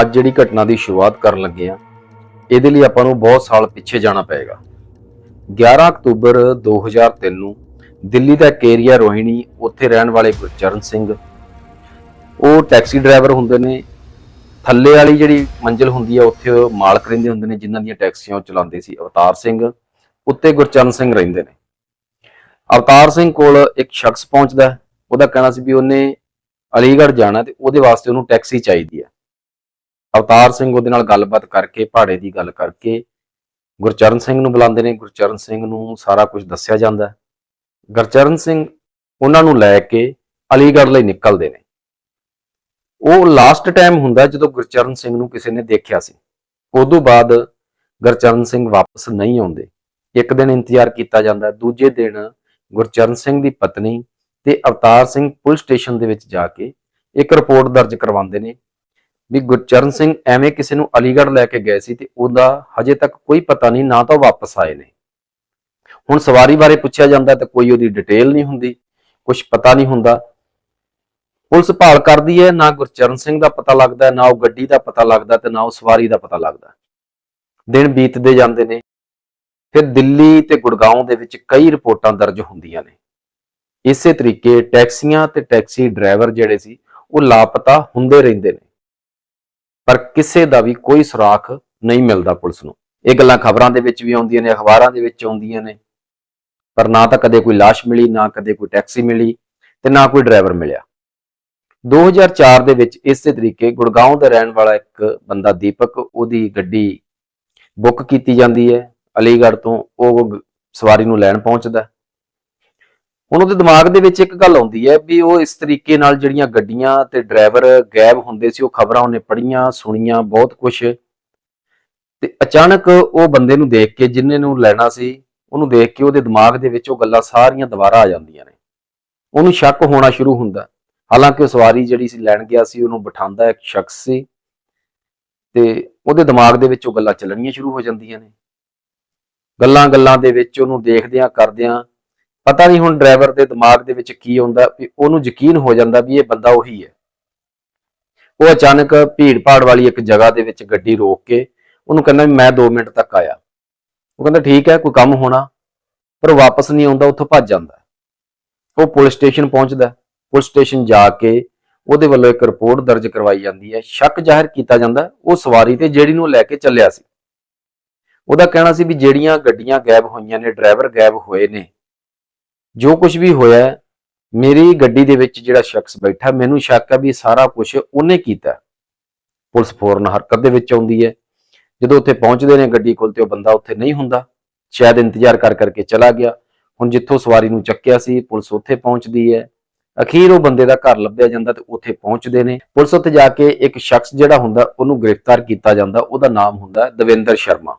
ਅੱਜ ਜਿਹੜੀ ਘਟਨਾ ਦੀ ਸ਼ੁਰੂਆਤ ਕਰਨ ਲੱਗੇ ਆ ਇਹਦੇ ਲਈ ਆਪਾਂ ਨੂੰ ਬਹੁਤ ਸਾਲ ਪਿੱਛੇ ਜਾਣਾ ਪਏਗਾ। 11 ਅਕਤੂਬਰ 2003 ਨੂੰ ਦਿੱਲੀ ਦਾ ਕੇਰੀਆ ਰੋਹਿਣੀ, ਉੱਥੇ ਰਹਿਣ ਵਾਲੇ ਗੁਰਚਰਨ ਸਿੰਘ, ਉਹ ਟੈਕਸੀ ਡਰਾਈਵਰ ਹੁੰਦੇ ਨੇ, ਥੱਲੇ ਵਾਲੀ ਜਿਹੜੀ ਮੰਜ਼ਿਲ ਹੁੰਦੀ ਆ, ਉੱਥੇ ਉਹ ਮਾਲਕ ਰਹਿੰਦੇ ਹੁੰਦੇ ਨੇ, ਜਿਨ੍ਹਾਂ ਦੀਆਂ ਟੈਕਸੀਆਂ ਉਹ ਚਲਾਉਂਦੇ ਸੀ। ਅਵਤਾਰ ਸਿੰਘ, ਉੱਤੇ ਗੁਰਚਰਨ ਸਿੰਘ ਰਹਿੰਦੇ ਨੇ। ਅਵਤਾਰ ਸਿੰਘ ਕੋਲ ਇੱਕ ਸ਼ਖਸ ਪਹੁੰਚਦਾ, ਉਹਦਾ ਕਹਿਣਾ ਸੀ ਵੀ ਉਹਨੇ ਅਲੀਗੜ੍ਹ ਜਾਣਾ ਤੇ ਉਹਦੇ ਵਾਸਤੇ ਉਹਨੂੰ ਟੈਕਸੀ ਚਾਹੀਦੀ ਹੈ ਅਵਤਾਰ ਸਿੰਘ ਉਹਦੇ ਨਾਲ ਗੱਲਬਾਤ ਕਰਕੇ, ਪਹਾੜੇ ਦੀ ਗੱਲ ਕਰਕੇ, ਗੁਰਚਰਨ ਸਿੰਘ ਨੂੰ ਬੁਲਾਉਂਦੇ ਨੇ। ਗੁਰਚਰਨ ਸਿੰਘ ਨੂੰ ਸਾਰਾ ਕੁਝ ਦੱਸਿਆ ਜਾਂਦਾ ਗੁਰਚਰਨ ਸਿੰਘ ਉਹਨਾਂ ਨੂੰ ਲੈ ਕੇ ਅਲੀਗੜ੍ਹ ਲਈ ਨਿਕਲਦੇ ਨੇ। ਉਹ ਲਾਸਟ ਟਾਈਮ ਹੁੰਦਾ ਜਦੋਂ ਗੁਰਚਰਨ ਸਿੰਘ ਨੂੰ ਕਿਸੇ ਨੇ ਦੇਖਿਆ ਸੀ। ਉਦੋਂ ਬਾਅਦ ਗੁਰਚਰਨ ਸਿੰਘ ਵਾਪਸ ਨਹੀਂ ਆਉਂਦੇ। ਇੱਕ ਦਿਨ ਇੰਤਜ਼ਾਰ ਕੀਤਾ ਜਾਂਦਾ ਦੂਜੇ ਦਿਨ ਗੁਰਚਰਨ ਸਿੰਘ ਦੀ ਪਤਨੀ ਤੇ ਅਵਤਾਰ ਸਿੰਘ ਪੁਲਿਸ ਸਟੇਸ਼ਨ ਦੇ ਵਿੱਚ ਜਾ ਕੇ ਇੱਕ ਰਿਪੋਰਟ ਦਰਜ ਕਰਵਾਉਂਦੇ ਨੇ। ਵੀ ਗੁਰਚਰਨ ਸਿੰਘ ਐਵੇਂ ਕਿਸੇ ਨੂੰ ਅਲੀਗੜ੍ਹ ਲੈ ਕੇ ਗਏ ਸੀ ਤੇ ਉਹਦਾ ਹਜੇ ਤੱਕ ਕੋਈ ਪਤਾ ਨਹੀਂ, ਨਾ ਤਾਂ ਉਹ ਵਾਪਸ ਆਏ ਨੇ। ਹੁਣ ਸਵਾਰੀ ਬਾਰੇ ਪੁੱਛਿਆ ਜਾਂਦਾ ਤਾਂ ਕੋਈ ਉਹਦੀ ਡਿਟੇਲ ਨਹੀਂ ਹੁੰਦੀ ਕੁਝ ਪਤਾ ਨਹੀਂ ਹੁੰਦਾ। ਪੁਲਿਸ ਭਾਲ ਕਰਦੀ ਹੈ, ਨਾ ਗੁਰਚਰਨ ਸਿੰਘ ਦਾ ਪਤਾ ਲੱਗਦਾ, ਨਾ ਉਹ ਗੱਡੀ ਦਾ ਪਤਾ ਲੱਗਦਾ ਤੇ ਨਾ ਉਹ ਸਵਾਰੀ ਦਾ ਪਤਾ ਲੱਗਦਾ। ਦਿਨ ਬੀਤਦੇ ਜਾਂਦੇ ਨੇ। ਫਿਰ ਦਿੱਲੀ ਤੇ ਗੁੜਗਾਉਂ ਦੇ ਵਿੱਚ ਕਈ ਰਿਪੋਰਟਾਂ ਦਰਜ ਹੁੰਦੀਆਂ ਨੇ। ਇਸੇ ਤਰੀਕੇ ਟੈਕਸੀਆਂ ਤੇ ਟੈਕਸੀ ਡਰਾਈਵਰ ਜਿਹੜੇ ਸੀ, ਉਹ ਲਾਪਤਾ ਹੁੰਦੇ ਰਹਿੰਦੇ ਨੇ। ਪਰ ਕਿਸੇ ਦਾ ਵੀ ਕੋਈ ਸੁਰਾਖ ਨਹੀਂ ਮਿਲਦਾ ਪੁਲਿਸ ਨੂੰ। ਇਹ ਗੱਲਾਂ ਖਬਰਾਂ ਦੇ ਵਿੱਚ ਵੀ ਆਉਂਦੀਆਂ ਨੇ, ਅਖਬਾਰਾਂ ਦੇ ਵਿੱਚ ਆਉਂਦੀਆਂ ਨੇ। ਪਰ ਨਾ ਤਾਂ ਕਦੇ ਕੋਈ ਲਾਸ਼ ਮਿਲੀ, ਨਾ ਕਦੇ ਕੋਈ ਟੈਕਸੀ ਮਿਲੀ ਤੇ ਨਾ ਕੋਈ ਡਰਾਈਵਰ ਮਿਲਿਆ। 2004 ਦੇ ਵਿੱਚ ਇਸੇ ਤਰੀਕੇ ਗੁੜਗਾਉਂ ਦਾ ਰਹਿਣ ਵਾਲਾ ਇੱਕ ਬੰਦਾ ਦੀਪਕ, ਉਹਦੀ ਗੱਡੀ ਬੁੱਕ ਕੀਤੀ ਜਾਂਦੀ ਹੈ। ਅਲੀਗੜ੍ਹ ਤੋਂ ਉਹ ਸਵਾਰੀ ਨੂੰ ਲੈਣ ਪਹੁੰਚਦਾ ਹੁਣ ਉਹਦੇ ਦਿਮਾਗ ਦੇ ਵਿੱਚ ਇੱਕ ਗੱਲ ਆਉਂਦੀ ਹੈ ਵੀ ਉਹ ਇਸ ਤਰੀਕੇ ਨਾਲ ਜਿਹੜੀਆਂ ਗੱਡੀਆਂ ਤੇ ਡਰਾਈਵਰ ਗਾਇਬ ਹੁੰਦੇ ਸੀ, ਉਹ ਖਬਰਾਂ ਉਹਨੇ ਪੜ੍ਹੀਆਂ, ਸੁਣੀਆਂ, ਬਹੁਤ ਕੁਝ ਤੇ ਅਚਾਨਕ ਉਹ ਬੰਦੇ ਨੂੰ ਦੇਖ ਕੇ, ਜਿੰਨੇ ਨੂੰ ਲੈਣਾ ਸੀ, ਉਹਨੂੰ ਦੇਖ ਕੇ ਉਹਦੇ ਦਿਮਾਗ ਦੇ ਵਿੱਚ ਉਹ ਗੱਲਾਂ ਸਾਰੀਆਂ ਦੁਬਾਰਾ ਆ ਜਾਂਦੀਆਂ ਨੇ। ਉਹਨੂੰ ਸ਼ੱਕ ਹੋਣਾ ਸ਼ੁਰੂ ਹੁੰਦਾ। ਹਾਲਾਂਕਿ ਉਹ ਸਵਾਰੀ ਜਿਹੜੀ ਸੀ, ਲੈਣ ਗਿਆ ਸੀ, ਉਹਨੂੰ ਬਿਠਾਉਂਦਾ ਇੱਕ ਸ਼ਖਸ ਸੀ। ਤੇ ਉਹਦੇ ਦਿਮਾਗ ਦੇ ਵਿੱਚ ਉਹ ਗੱਲਾਂ ਚੱਲਣੀਆਂ ਸ਼ੁਰੂ ਹੋ ਜਾਂਦੀਆਂ ਨੇ। ਗੱਲਾਂ ਗੱਲਾਂ ਦੇ ਵਿੱਚ ਉਹਨੂੰ ਦੇਖਦਿਆਂ ਕਰਦਿਆਂ ਪਤਾ ਨਹੀਂ ਹੁਣ ਡਰਾਈਵਰ ਦੇ ਦਿਮਾਗ ਦੇ ਵਿੱਚ ਕੀ ਆਉਂਦਾ, ਵੀ ਉਹਨੂੰ ਯਕੀਨ ਹੋ ਜਾਂਦਾ ਵੀ ਇਹ ਬੰਦਾ ਉਹੀ ਹੈ। ਉਹ ਅਚਾਨਕ ਭੀੜ ਭਾੜ ਵਾਲੀ ਇੱਕ ਜਗ੍ਹਾ ਦੇ ਵਿੱਚ ਗੱਡੀ ਰੋਕ ਕੇ ਉਹਨੂੰ ਕਹਿੰਦਾ ਵੀ ਮੈਂ 2 ਮਿੰਟ ਤੱਕ ਆਇਆ। ਉਹ ਕਹਿੰਦਾ ਠੀਕ ਹੈ, ਕੋਈ ਕੰਮ ਹੋਣਾ, ਪਰ ਵਾਪਸ ਨਹੀਂ ਆਉਂਦਾ, ਉੱਥੋਂ ਭੱਜ ਜਾਂਦਾ। ਉਹ ਪੁਲਿਸ ਸਟੇਸ਼ਨ ਪਹੁੰਚਦਾ। ਪੁਲਿਸ ਸਟੇਸ਼ਨ ਜਾ ਕੇ ਉਹਦੇ ਵੱਲੋਂ ਇੱਕ ਰਿਪੋਰਟ ਦਰਜ ਕਰਵਾਈ ਜਾਂਦੀ ਹੈ। ਸ਼ੱਕ ਜ਼ਾਹਿਰ ਕੀਤਾ ਜਾਂਦਾ, ਉਹ ਸਵਾਰੀ ਤੇ ਜਿਹੜੀ ਨੂੰ ਲੈ ਕੇ ਚੱਲਿਆ ਸੀ। ਉਹਦਾ ਕਹਿਣਾ ਸੀ ਵੀ ਜਿਹੜੀਆਂ ਗੱਡੀਆਂ ਗਾਇਬ ਹੋਈਆਂ ਨੇ, ਡਰਾਈਵਰ ਗਾਇਬ ਹੋਏ ਨੇ ਜੋ ਕੁਝ ਵੀ ਹੋਇਆ ਮੇਰੀ ਗੱਡੀ ਦੇ ਵਿੱਚ ਜਿਹੜਾ ਸ਼ਖਸ ਬੈਠਾ, ਮੈਨੂੰ ਸ਼ੱਕ ਹੈ ਵੀ ਸਾਰਾ ਕੁਝ ਉਹਨੇ ਕੀਤਾ। ਪੁਲਿਸ ਫੌਰਨ ਹਰਕਤ ਦੇ ਵਿੱਚ ਆਉਂਦੀ ਹੈ। ਜਦੋਂ ਉੱਥੇ ਪਹੁੰਚਦੇ ਨੇ ਗੱਡੀ ਕੋਲ ਤੇ ਉਹ ਬੰਦਾ ਉੱਥੇ ਨਹੀਂ ਹੁੰਦਾ। ਸ਼ਾਇਦ ਇੰਤਜ਼ਾਰ ਕਰ ਕਰਕੇ ਚਲਾ ਗਿਆ। ਹੁਣ ਜਿੱਥੋਂ ਸਵਾਰੀ ਨੂੰ ਚੱਕਿਆ ਸੀ, ਪੁਲਿਸ ਉੱਥੇ ਪਹੁੰਚਦੀ ਹੈ। ਅਖੀਰ ਉਹ ਬੰਦੇ ਦਾ ਘਰ ਲੱਭਿਆ ਜਾਂਦਾ ਤੇ ਉੱਥੇ ਪਹੁੰਚਦੇ ਨੇ। ਪੁਲਿਸ ਉੱਥੇ ਜਾ ਕੇ ਇੱਕ ਸ਼ਖਸ ਜਿਹੜਾ ਹੁੰਦਾ, ਉਹਨੂੰ ਗ੍ਰਿਫਤਾਰ ਕੀਤਾ ਜਾਂਦਾ। ਉਹਦਾ ਨਾਮ ਹੁੰਦਾ ਦਵਿੰਦਰ ਸ਼ਰਮਾ।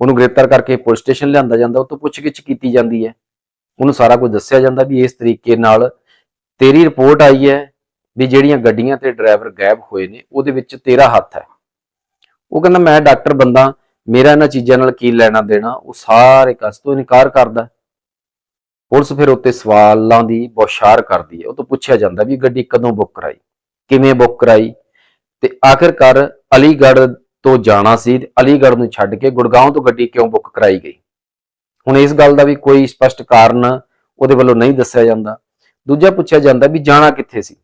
ਉਹਨੂੰ ਗ੍ਰਿਫਤਾਰ ਕਰਕੇ ਪੁਲਿਸ ਸਟੇਸ਼ਨ ਲਿਆਂਦਾ ਜਾਂਦਾ। ਉਹ ਤੋਂ ਪੁੱਛਗਿੱਛ ਕੀਤੀ ਜਾਂਦੀ ਹੈ। ਉਹਨੂੰ ਸਾਰਾ ਕੁਝ ਦੱਸਿਆ ਜਾਂਦਾ ਵੀ ਇਸ ਤਰੀਕੇ ਨਾਲ ਤੇਰੀ ਰਿਪੋਰਟ ਆਈ ਹੈ ਵੀ ਜਿਹੜੀਆਂ ਗੱਡੀਆਂ ਤੇ ਡਰਾਈਵਰ ਗਾਇਬ ਹੋਏ ਨੇ, ਉਹਦੇ ਵਿੱਚ ਤੇਰਾ ਹੱਥ ਹੈ। ਉਹ ਕਹਿੰਦਾ, ਮੈਂ ਡਾਕਟਰ ਬੰਦਾ, ਮੇਰਾ ਇਹਨਾਂ ਚੀਜ਼ਾਂ ਨਾਲ ਕੀ ਲੈਣਾ ਦੇਣਾ, ਉਹ ਸਾਰੇ ਕਸ ਤੋਂ ਇਨਕਾਰ ਕਰਦਾ। ਪੁਲਿਸ ਫਿਰ ਉੱਤੇ ਸਵਾਲਾਂ ਦੀ ਬੌਸ਼ਾਰ ਕਰਦੀ ਹੈ। ਉਹ ਤੋਂ ਪੁੱਛਿਆ ਜਾਂਦਾ ਵੀ ਗੱਡੀ ਕਦੋਂ ਬੁੱਕ ਕਰਾਈ, ਕਿਵੇਂ ਬੁੱਕ ਕਰਾਈ? ਤੇ ਆਖਿਰਕਾਰ ਅਲੀਗੜ੍ਹ ਤੋਂ ਜਾਣਾ ਸੀ ਤੇ ਅਲੀਗੜ੍ਹ ਨੂੰ ਛੱਡ ਕੇ ਗੁੜਗਾਉਂ ਤੋਂ ਗੱਡੀ ਕਿਉਂ ਬੁੱਕ ਕਰਾਈ ਗਈ? ਹੁਣ ਇਸ ਗੱਲ ਦਾ ਵੀ ਕੋਈ ਸਪਸ਼ਟ ਕਾਰਨ ਉਹਦੇ ਵੱਲੋਂ ਨਹੀਂ ਦੱਸਿਆ ਜਾਂਦਾ। ਦੂਜਾ ਪੁੱਛਿਆ ਜਾਂਦਾ ਵੀ ਜਾਣਾ ਕਿੱਥੇ ਸੀ?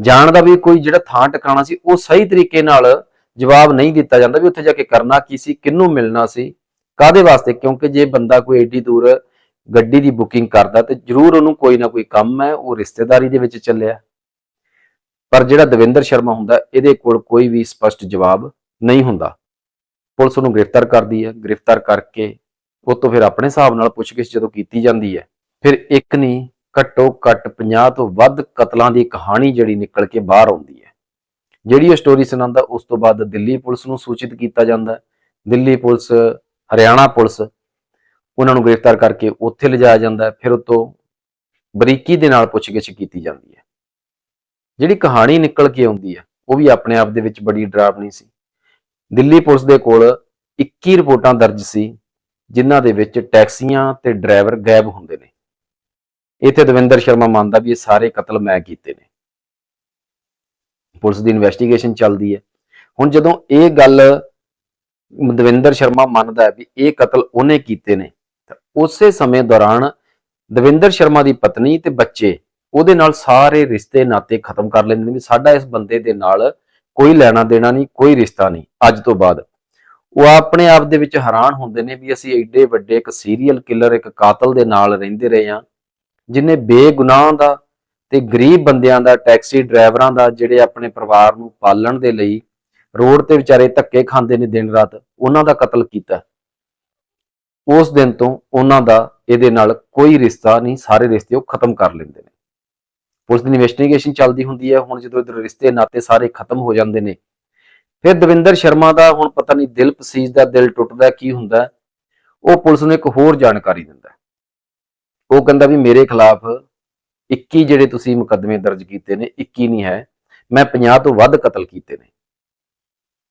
ਜਾਣ ਦਾ ਵੀ ਕੋਈ ਜਿਹੜਾ ਥਾਂ ਟਿਕਾਣਾ ਸੀ, ਉਹ ਸਹੀ ਤਰੀਕੇ ਨਾਲ ਜਵਾਬ ਨਹੀਂ ਦਿੱਤਾ ਜਾਂਦਾ ਵੀ ਉੱਥੇ ਜਾ ਕੇ ਕਰਨਾ ਕੀ ਸੀ, ਕਿਹਨੂੰ ਮਿਲਣਾ ਸੀ ਕਾਦੇ ਵਾਸਤੇ? ਕਿਉਂਕਿ ਜੇ ਬੰਦਾ ਕੋਈ ਏਡੀ ਦੂਰ ਗੱਡੀ ਦੀ ਬੁਕਿੰਗ ਕਰਦਾ ਤੇ ਜ਼ਰੂਰ ਉਹਨੂੰ ਕੋਈ ਨਾ ਕੋਈ ਕੰਮ ਹੈ, ਉਹ ਰਿਸ਼ਤੇਦਾਰੀ ਦੇ ਵਿੱਚ ਚੱਲਿਆ। ਪਰ ਜਿਹੜਾ ਦਵਿੰਦਰ ਸ਼ਰਮਾ ਹੁੰਦਾ, ਇਹਦੇ ਕੋਲ ਕੋਈ ਵੀ ਸਪਸ਼ਟ ਜਵਾਬ ਨਹੀਂ ਹੁੰਦਾ। ਪੁਲਿਸ ਉਹਨੂੰ ਗ੍ਰਿਫਤਾਰ ਕਰਦੀ ਹੈ। ਗ੍ਰਿਫਤਾਰ ਕਰਕੇ ਉਹ ਤੋਂ ਫਿਰ ਆਪਣੇ ਹਿਸਾਬ ਨਾਲ ਪੁੱਛਗਿੱਛ ਜਦੋਂ ਕੀਤੀ ਜਾਂਦੀ ਹੈ, ਫਿਰ ਇੱਕ ਨਹੀਂ, ਘੱਟੋ ਘੱਟ 50 ਤੋਂ ਵੱਧ ਕਤਲਾਂ ਦੀ ਕਹਾਣੀ ਜਿਹੜੀ ਨਿਕਲ ਕੇ ਬਾਹਰ ਆਉਂਦੀ ਹੈ। ਜਿਹੜੀ ਇਹ ਸਟੋਰੀ ਸੁਣਾਉਂਦਾ, ਉਸ ਤੋਂ ਬਾਅਦ ਦਿੱਲੀ ਪੁਲਿਸ ਨੂੰ ਸੂਚਿਤ ਕੀਤਾ ਜਾਂਦਾ ਦਿੱਲੀ ਪੁਲਿਸ, ਹਰਿਆਣਾ ਪੁਲਿਸ, ਉਹਨਾਂ ਨੂੰ ਗ੍ਰਿਫਤਾਰ ਕਰਕੇ ਉੱਥੇ ਲਿਜਾਇਆ ਜਾਂਦਾ ਫਿਰ ਉਤੋਂ ਬਰੀਕੀ ਦੇ ਨਾਲ ਪੁੱਛਗਿੱਛ ਕੀਤੀ ਜਾਂਦੀ ਹੈ। ਜਿਹੜੀ ਕਹਾਣੀ ਨਿਕਲ ਕੇ ਆਉਂਦੀ ਹੈ, ਉਹ ਵੀ ਆਪਣੇ ਆਪ ਦੇ ਵਿੱਚ ਬੜੀ ਡਰਾਵਣੀ ਸੀ। ਦਿੱਲੀ ਪੁਲਿਸ ਦੇ ਕੋਲ 21 ਰਿਪੋਰਟਾਂ ਦਰਜ ਸੀ ਜਿਨ੍ਹਾਂ ਦੇ ਵਿੱਚ ਟੈਕਸੀਆਂ ਤੇ ਡਰਾਈਵਰ ਗਾਇਬ ਹੁੰਦੇ ਨੇ। ਇੱਥੇ ਦਵਿੰਦਰ ਸ਼ਰਮਾ ਮੰਨਦਾ ਵੀ ਇਹ ਸਾਰੇ ਕਤਲ ਮੈਂ ਕੀਤੇ ਨੇ। ਪੁਲਿਸ ਦੀ ਇਨਵੈਸਟੀਗੇਸ਼ਨ ਚੱਲਦੀ ਹੈ। ਹੁਣ ਜਦੋਂ ਇਹ ਗੱਲ ਦਵਿੰਦਰ ਸ਼ਰਮਾ ਮੰਨਦਾ ਹੈ ਵੀ ਇਹ ਕਤਲ ਉਹਨੇ ਕੀਤੇ ਨੇ, ਤਾਂ ਉਸੇ ਸਮੇਂ ਦੌਰਾਨ ਦਵਿੰਦਰ ਸ਼ਰਮਾ ਦੀ ਪਤਨੀ ਤੇ ਬੱਚੇ ਉਹਦੇ ਨਾਲ ਸਾਰੇ ਰਿਸ਼ਤੇ ਨਾਤੇ ਖਤਮ ਕਰ ਲੈਂਦੇ ਨੇ ਵੀ ਸਾਡਾ ਇਸ ਬੰਦੇ ਦੇ ਨਾਲ ਕੋਈ ਲੈਣਾ ਦੇਣਾ ਨਹੀਂ, ਕੋਈ ਰਿਸ਼ਤਾ ਨਹੀਂ। ਅੱਜ ਤੋਂ ਬਾਅਦ ਉਹ ਆਪਣੇ ਆਪ ਦੇ ਵਿੱਚ ਹੈਰਾਨ ਹੁੰਦੇ ਨੇ ਵੀ ਅਸੀਂ ਐਡੇ ਵੱਡੇ ਇੱਕ ਸੀਰੀਅਲ ਕਿਲਰ ਇੱਕ ਕਾਤਲ ਦੇ ਨਾਲ ਰਹਿੰਦੇ ਰਹੇ ਹਾਂ, ਜਿਨੇ ਬੇਗੁਨਾਹ ਦਾ ਤੇ ਗਰੀਬ ਬੰਦਿਆਂ ਦਾ ਟੈਕਸੀ ਡਰਾਈਵਰਾਂ ਦਾ, ਜਿਹੜੇ ਆਪਣੇ ਪਰਿਵਾਰ ਨੂੰ ਪਾਲਣ ਦੇ ਲਈ ਰੋਡ ਤੇ ਵਿਚਾਰੇ ਧੱਕੇ ਖਾਂਦੇ ਨੇ ਦਿਨ ਰਾਤ, ਉਹਨਾਂ ਦਾ ਕਤਲ ਕੀਤਾ। ਉਸ ਦਿਨ ਤੋਂ ਉਹਨਾਂ ਦਾ ਇਹਦੇ ਨਾਲ ਕੋਈ ਰਿਸ਼ਤਾ ਨਹੀਂ, ਸਾਰੇ ਰਿਸ਼ਤੇ ਉਹ ਖਤਮ ਕਰ ਲੈਂਦੇ ਨੇ। ਪੁਲਿਸ ਦੀ ਇਨਵੈਸਟੀਗੇਸ਼ਨ ਚੱਲਦੀ ਹੁੰਦੀ ਹੈ, ਹੁਣ ਜਦੋਂ ਇਧਰ ਰਿਸ਼ਤੇ ਨਾਤੇ ਸਾਰੇ ਖਤਮ ਹੋ ਜਾਂਦੇ ਨੇ ਫਿਰ ਦਵਿੰਦਰ ਸ਼ਰਮਾ ਦਾ ਹੁਣ ਪਤਾ ਨਹੀਂ ਦਿਲ ਪਸੀਜ ਦਾ ਦਿਲ ਟੁੱਟਦਾ ਕੀ ਹੁੰਦਾ ਉਹ ਪੁਲਿਸ ਨੂੰ ਇੱਕ ਹੋਰ ਜਾਣਕਾਰੀ ਦਿੰਦਾ ਉਹ ਕਹਿੰਦਾ ਵੀ ਮੇਰੇ ਖਿਲਾਫ 21 ਜਿਹੜੇ ਤੁਸੀਂ ਮੁਕੱਦਮੇ ਦਰਜ ਕੀਤੇ ਨੇ 21 ਨਹੀਂ ਹੈ, ਮੈਂ 50 ਤੋਂ ਵੱਧ ਕਤਲ ਕੀਤੇ ਨੇ।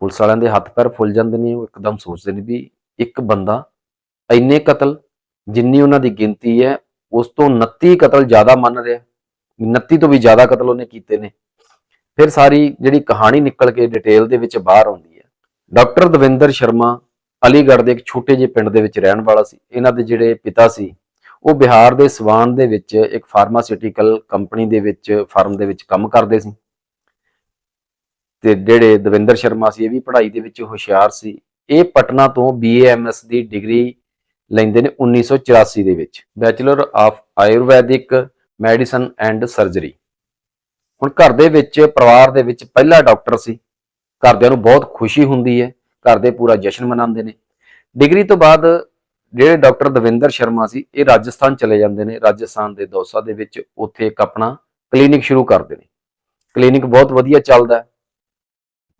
ਪੁਲਿਸ ਵਾਲਿਆਂ ਦੇ ਹੱਥ ਪੈਰ ਫੁੱਲ ਜਾਂਦੇ ਨੇ, ਉਹ ਇੱਕਦਮ ਸੋਚਦੇ ਨੇ ਵੀ ਇੱਕ ਬੰਦਾ ਇੰਨੇ ਕਤਲ, ਜਿੰਨੀ ਉਹਨਾਂ ਦੀ ਗਿਣਤੀ ਹੈ, ਉਸ ਤੋਂ 29 ਕਤਲ ਜ਼ਿਆਦਾ ਮੰਨ ਰਿਹਾ 29 ਤੋਂ ਵੀ ਜ਼ਿਆਦਾ ਕਤਲ ਉਹਨੇ ਕੀਤੇ ਨੇ। ਫਿਰ ਸਾਰੀ ਜਿਹੜੀ ਕਹਾਣੀ ਨਿਕਲ ਕੇ ਡਿਟੇਲ ਦੇ ਵਿੱਚ ਬਾਹਰ ਆਉਂਦੀ ਹੈ। ਡਾਕਟਰ ਦਵਿੰਦਰ ਸ਼ਰਮਾ ਅਲੀਗੜ੍ਹ ਦੇ ਇੱਕ ਛੋਟੇ ਜਿਹੇ ਪਿੰਡ ਦੇ ਵਿੱਚ ਰਹਿਣ ਵਾਲਾ ਸੀ। ਇਹਨਾਂ ਦੇ ਜਿਹੜੇ ਪਿਤਾ ਸੀ, ਉਹ ਬਿਹਾਰ ਦੇ ਸਵਾਨ ਦੇ ਵਿੱਚ ਇੱਕ ਫਾਰਮਾਸਿਊਟੀਕਲ ਕੰਪਨੀ ਦੇ ਵਿੱਚ ਫਾਰਮ ਦੇ ਵਿੱਚ ਕੰਮ ਕਰਦੇ ਸੀ। ਤੇ ਜਿਹੜੇ ਦਵਿੰਦਰ ਸ਼ਰਮਾ ਸੀ, ਇਹ ਵੀ ਪੜ੍ਹਾਈ ਦੇ ਵਿੱਚ ਹੁਸ਼ਿਆਰ ਸੀ। ਇਹ ਪਟਨਾ ਤੋਂ ਬੀਏਐਮਐਸ ਦੀ ਡਿਗਰੀ ਲੈਂਦੇ ਨੇ 1984 ਦੇ ਵਿੱਚ। Bachelor of Ayurvedic medicine and surgery ਹੁਣ ਘਰ ਦੇ ਵਿੱਚ, ਪਰਿਵਾਰ ਦੇ ਵਿੱਚ ਪਹਿਲਾ ਡਾਕਟਰ ਸੀ। ਘਰਦਿਆਂ ਨੂੰ ਬਹੁਤ ਖੁਸ਼ੀ ਹੁੰਦੀ ਹੈ। ਘਰ ਦੇ ਪੂਰਾ ਜਸ਼ਨ ਮਨਾਉਂਦੇ ਨੇ। ਡਿਗਰੀ ਤੋਂ ਬਾਅਦ ਜਿਹੜੇ ਡਾਕਟਰ ਦਵਿੰਦਰ ਸ਼ਰਮਾ ਸੀ, ਇਹ ਰਾਜਸਥਾਨ ਚਲੇ ਜਾਂਦੇ ਨੇ। ਰਾਜਸਥਾਨ ਦੇ ਦੌਸਾ ਦੇ ਵਿੱਚ ਉੱਥੇ ਇੱਕ ਆਪਣਾ ਕਲੀਨਿਕ ਸ਼ੁਰੂ ਕਰਦੇ ਨੇ। ਕਲੀਨਿਕ ਬਹੁਤ ਵਧੀਆ ਚੱਲਦਾ ਹੈ।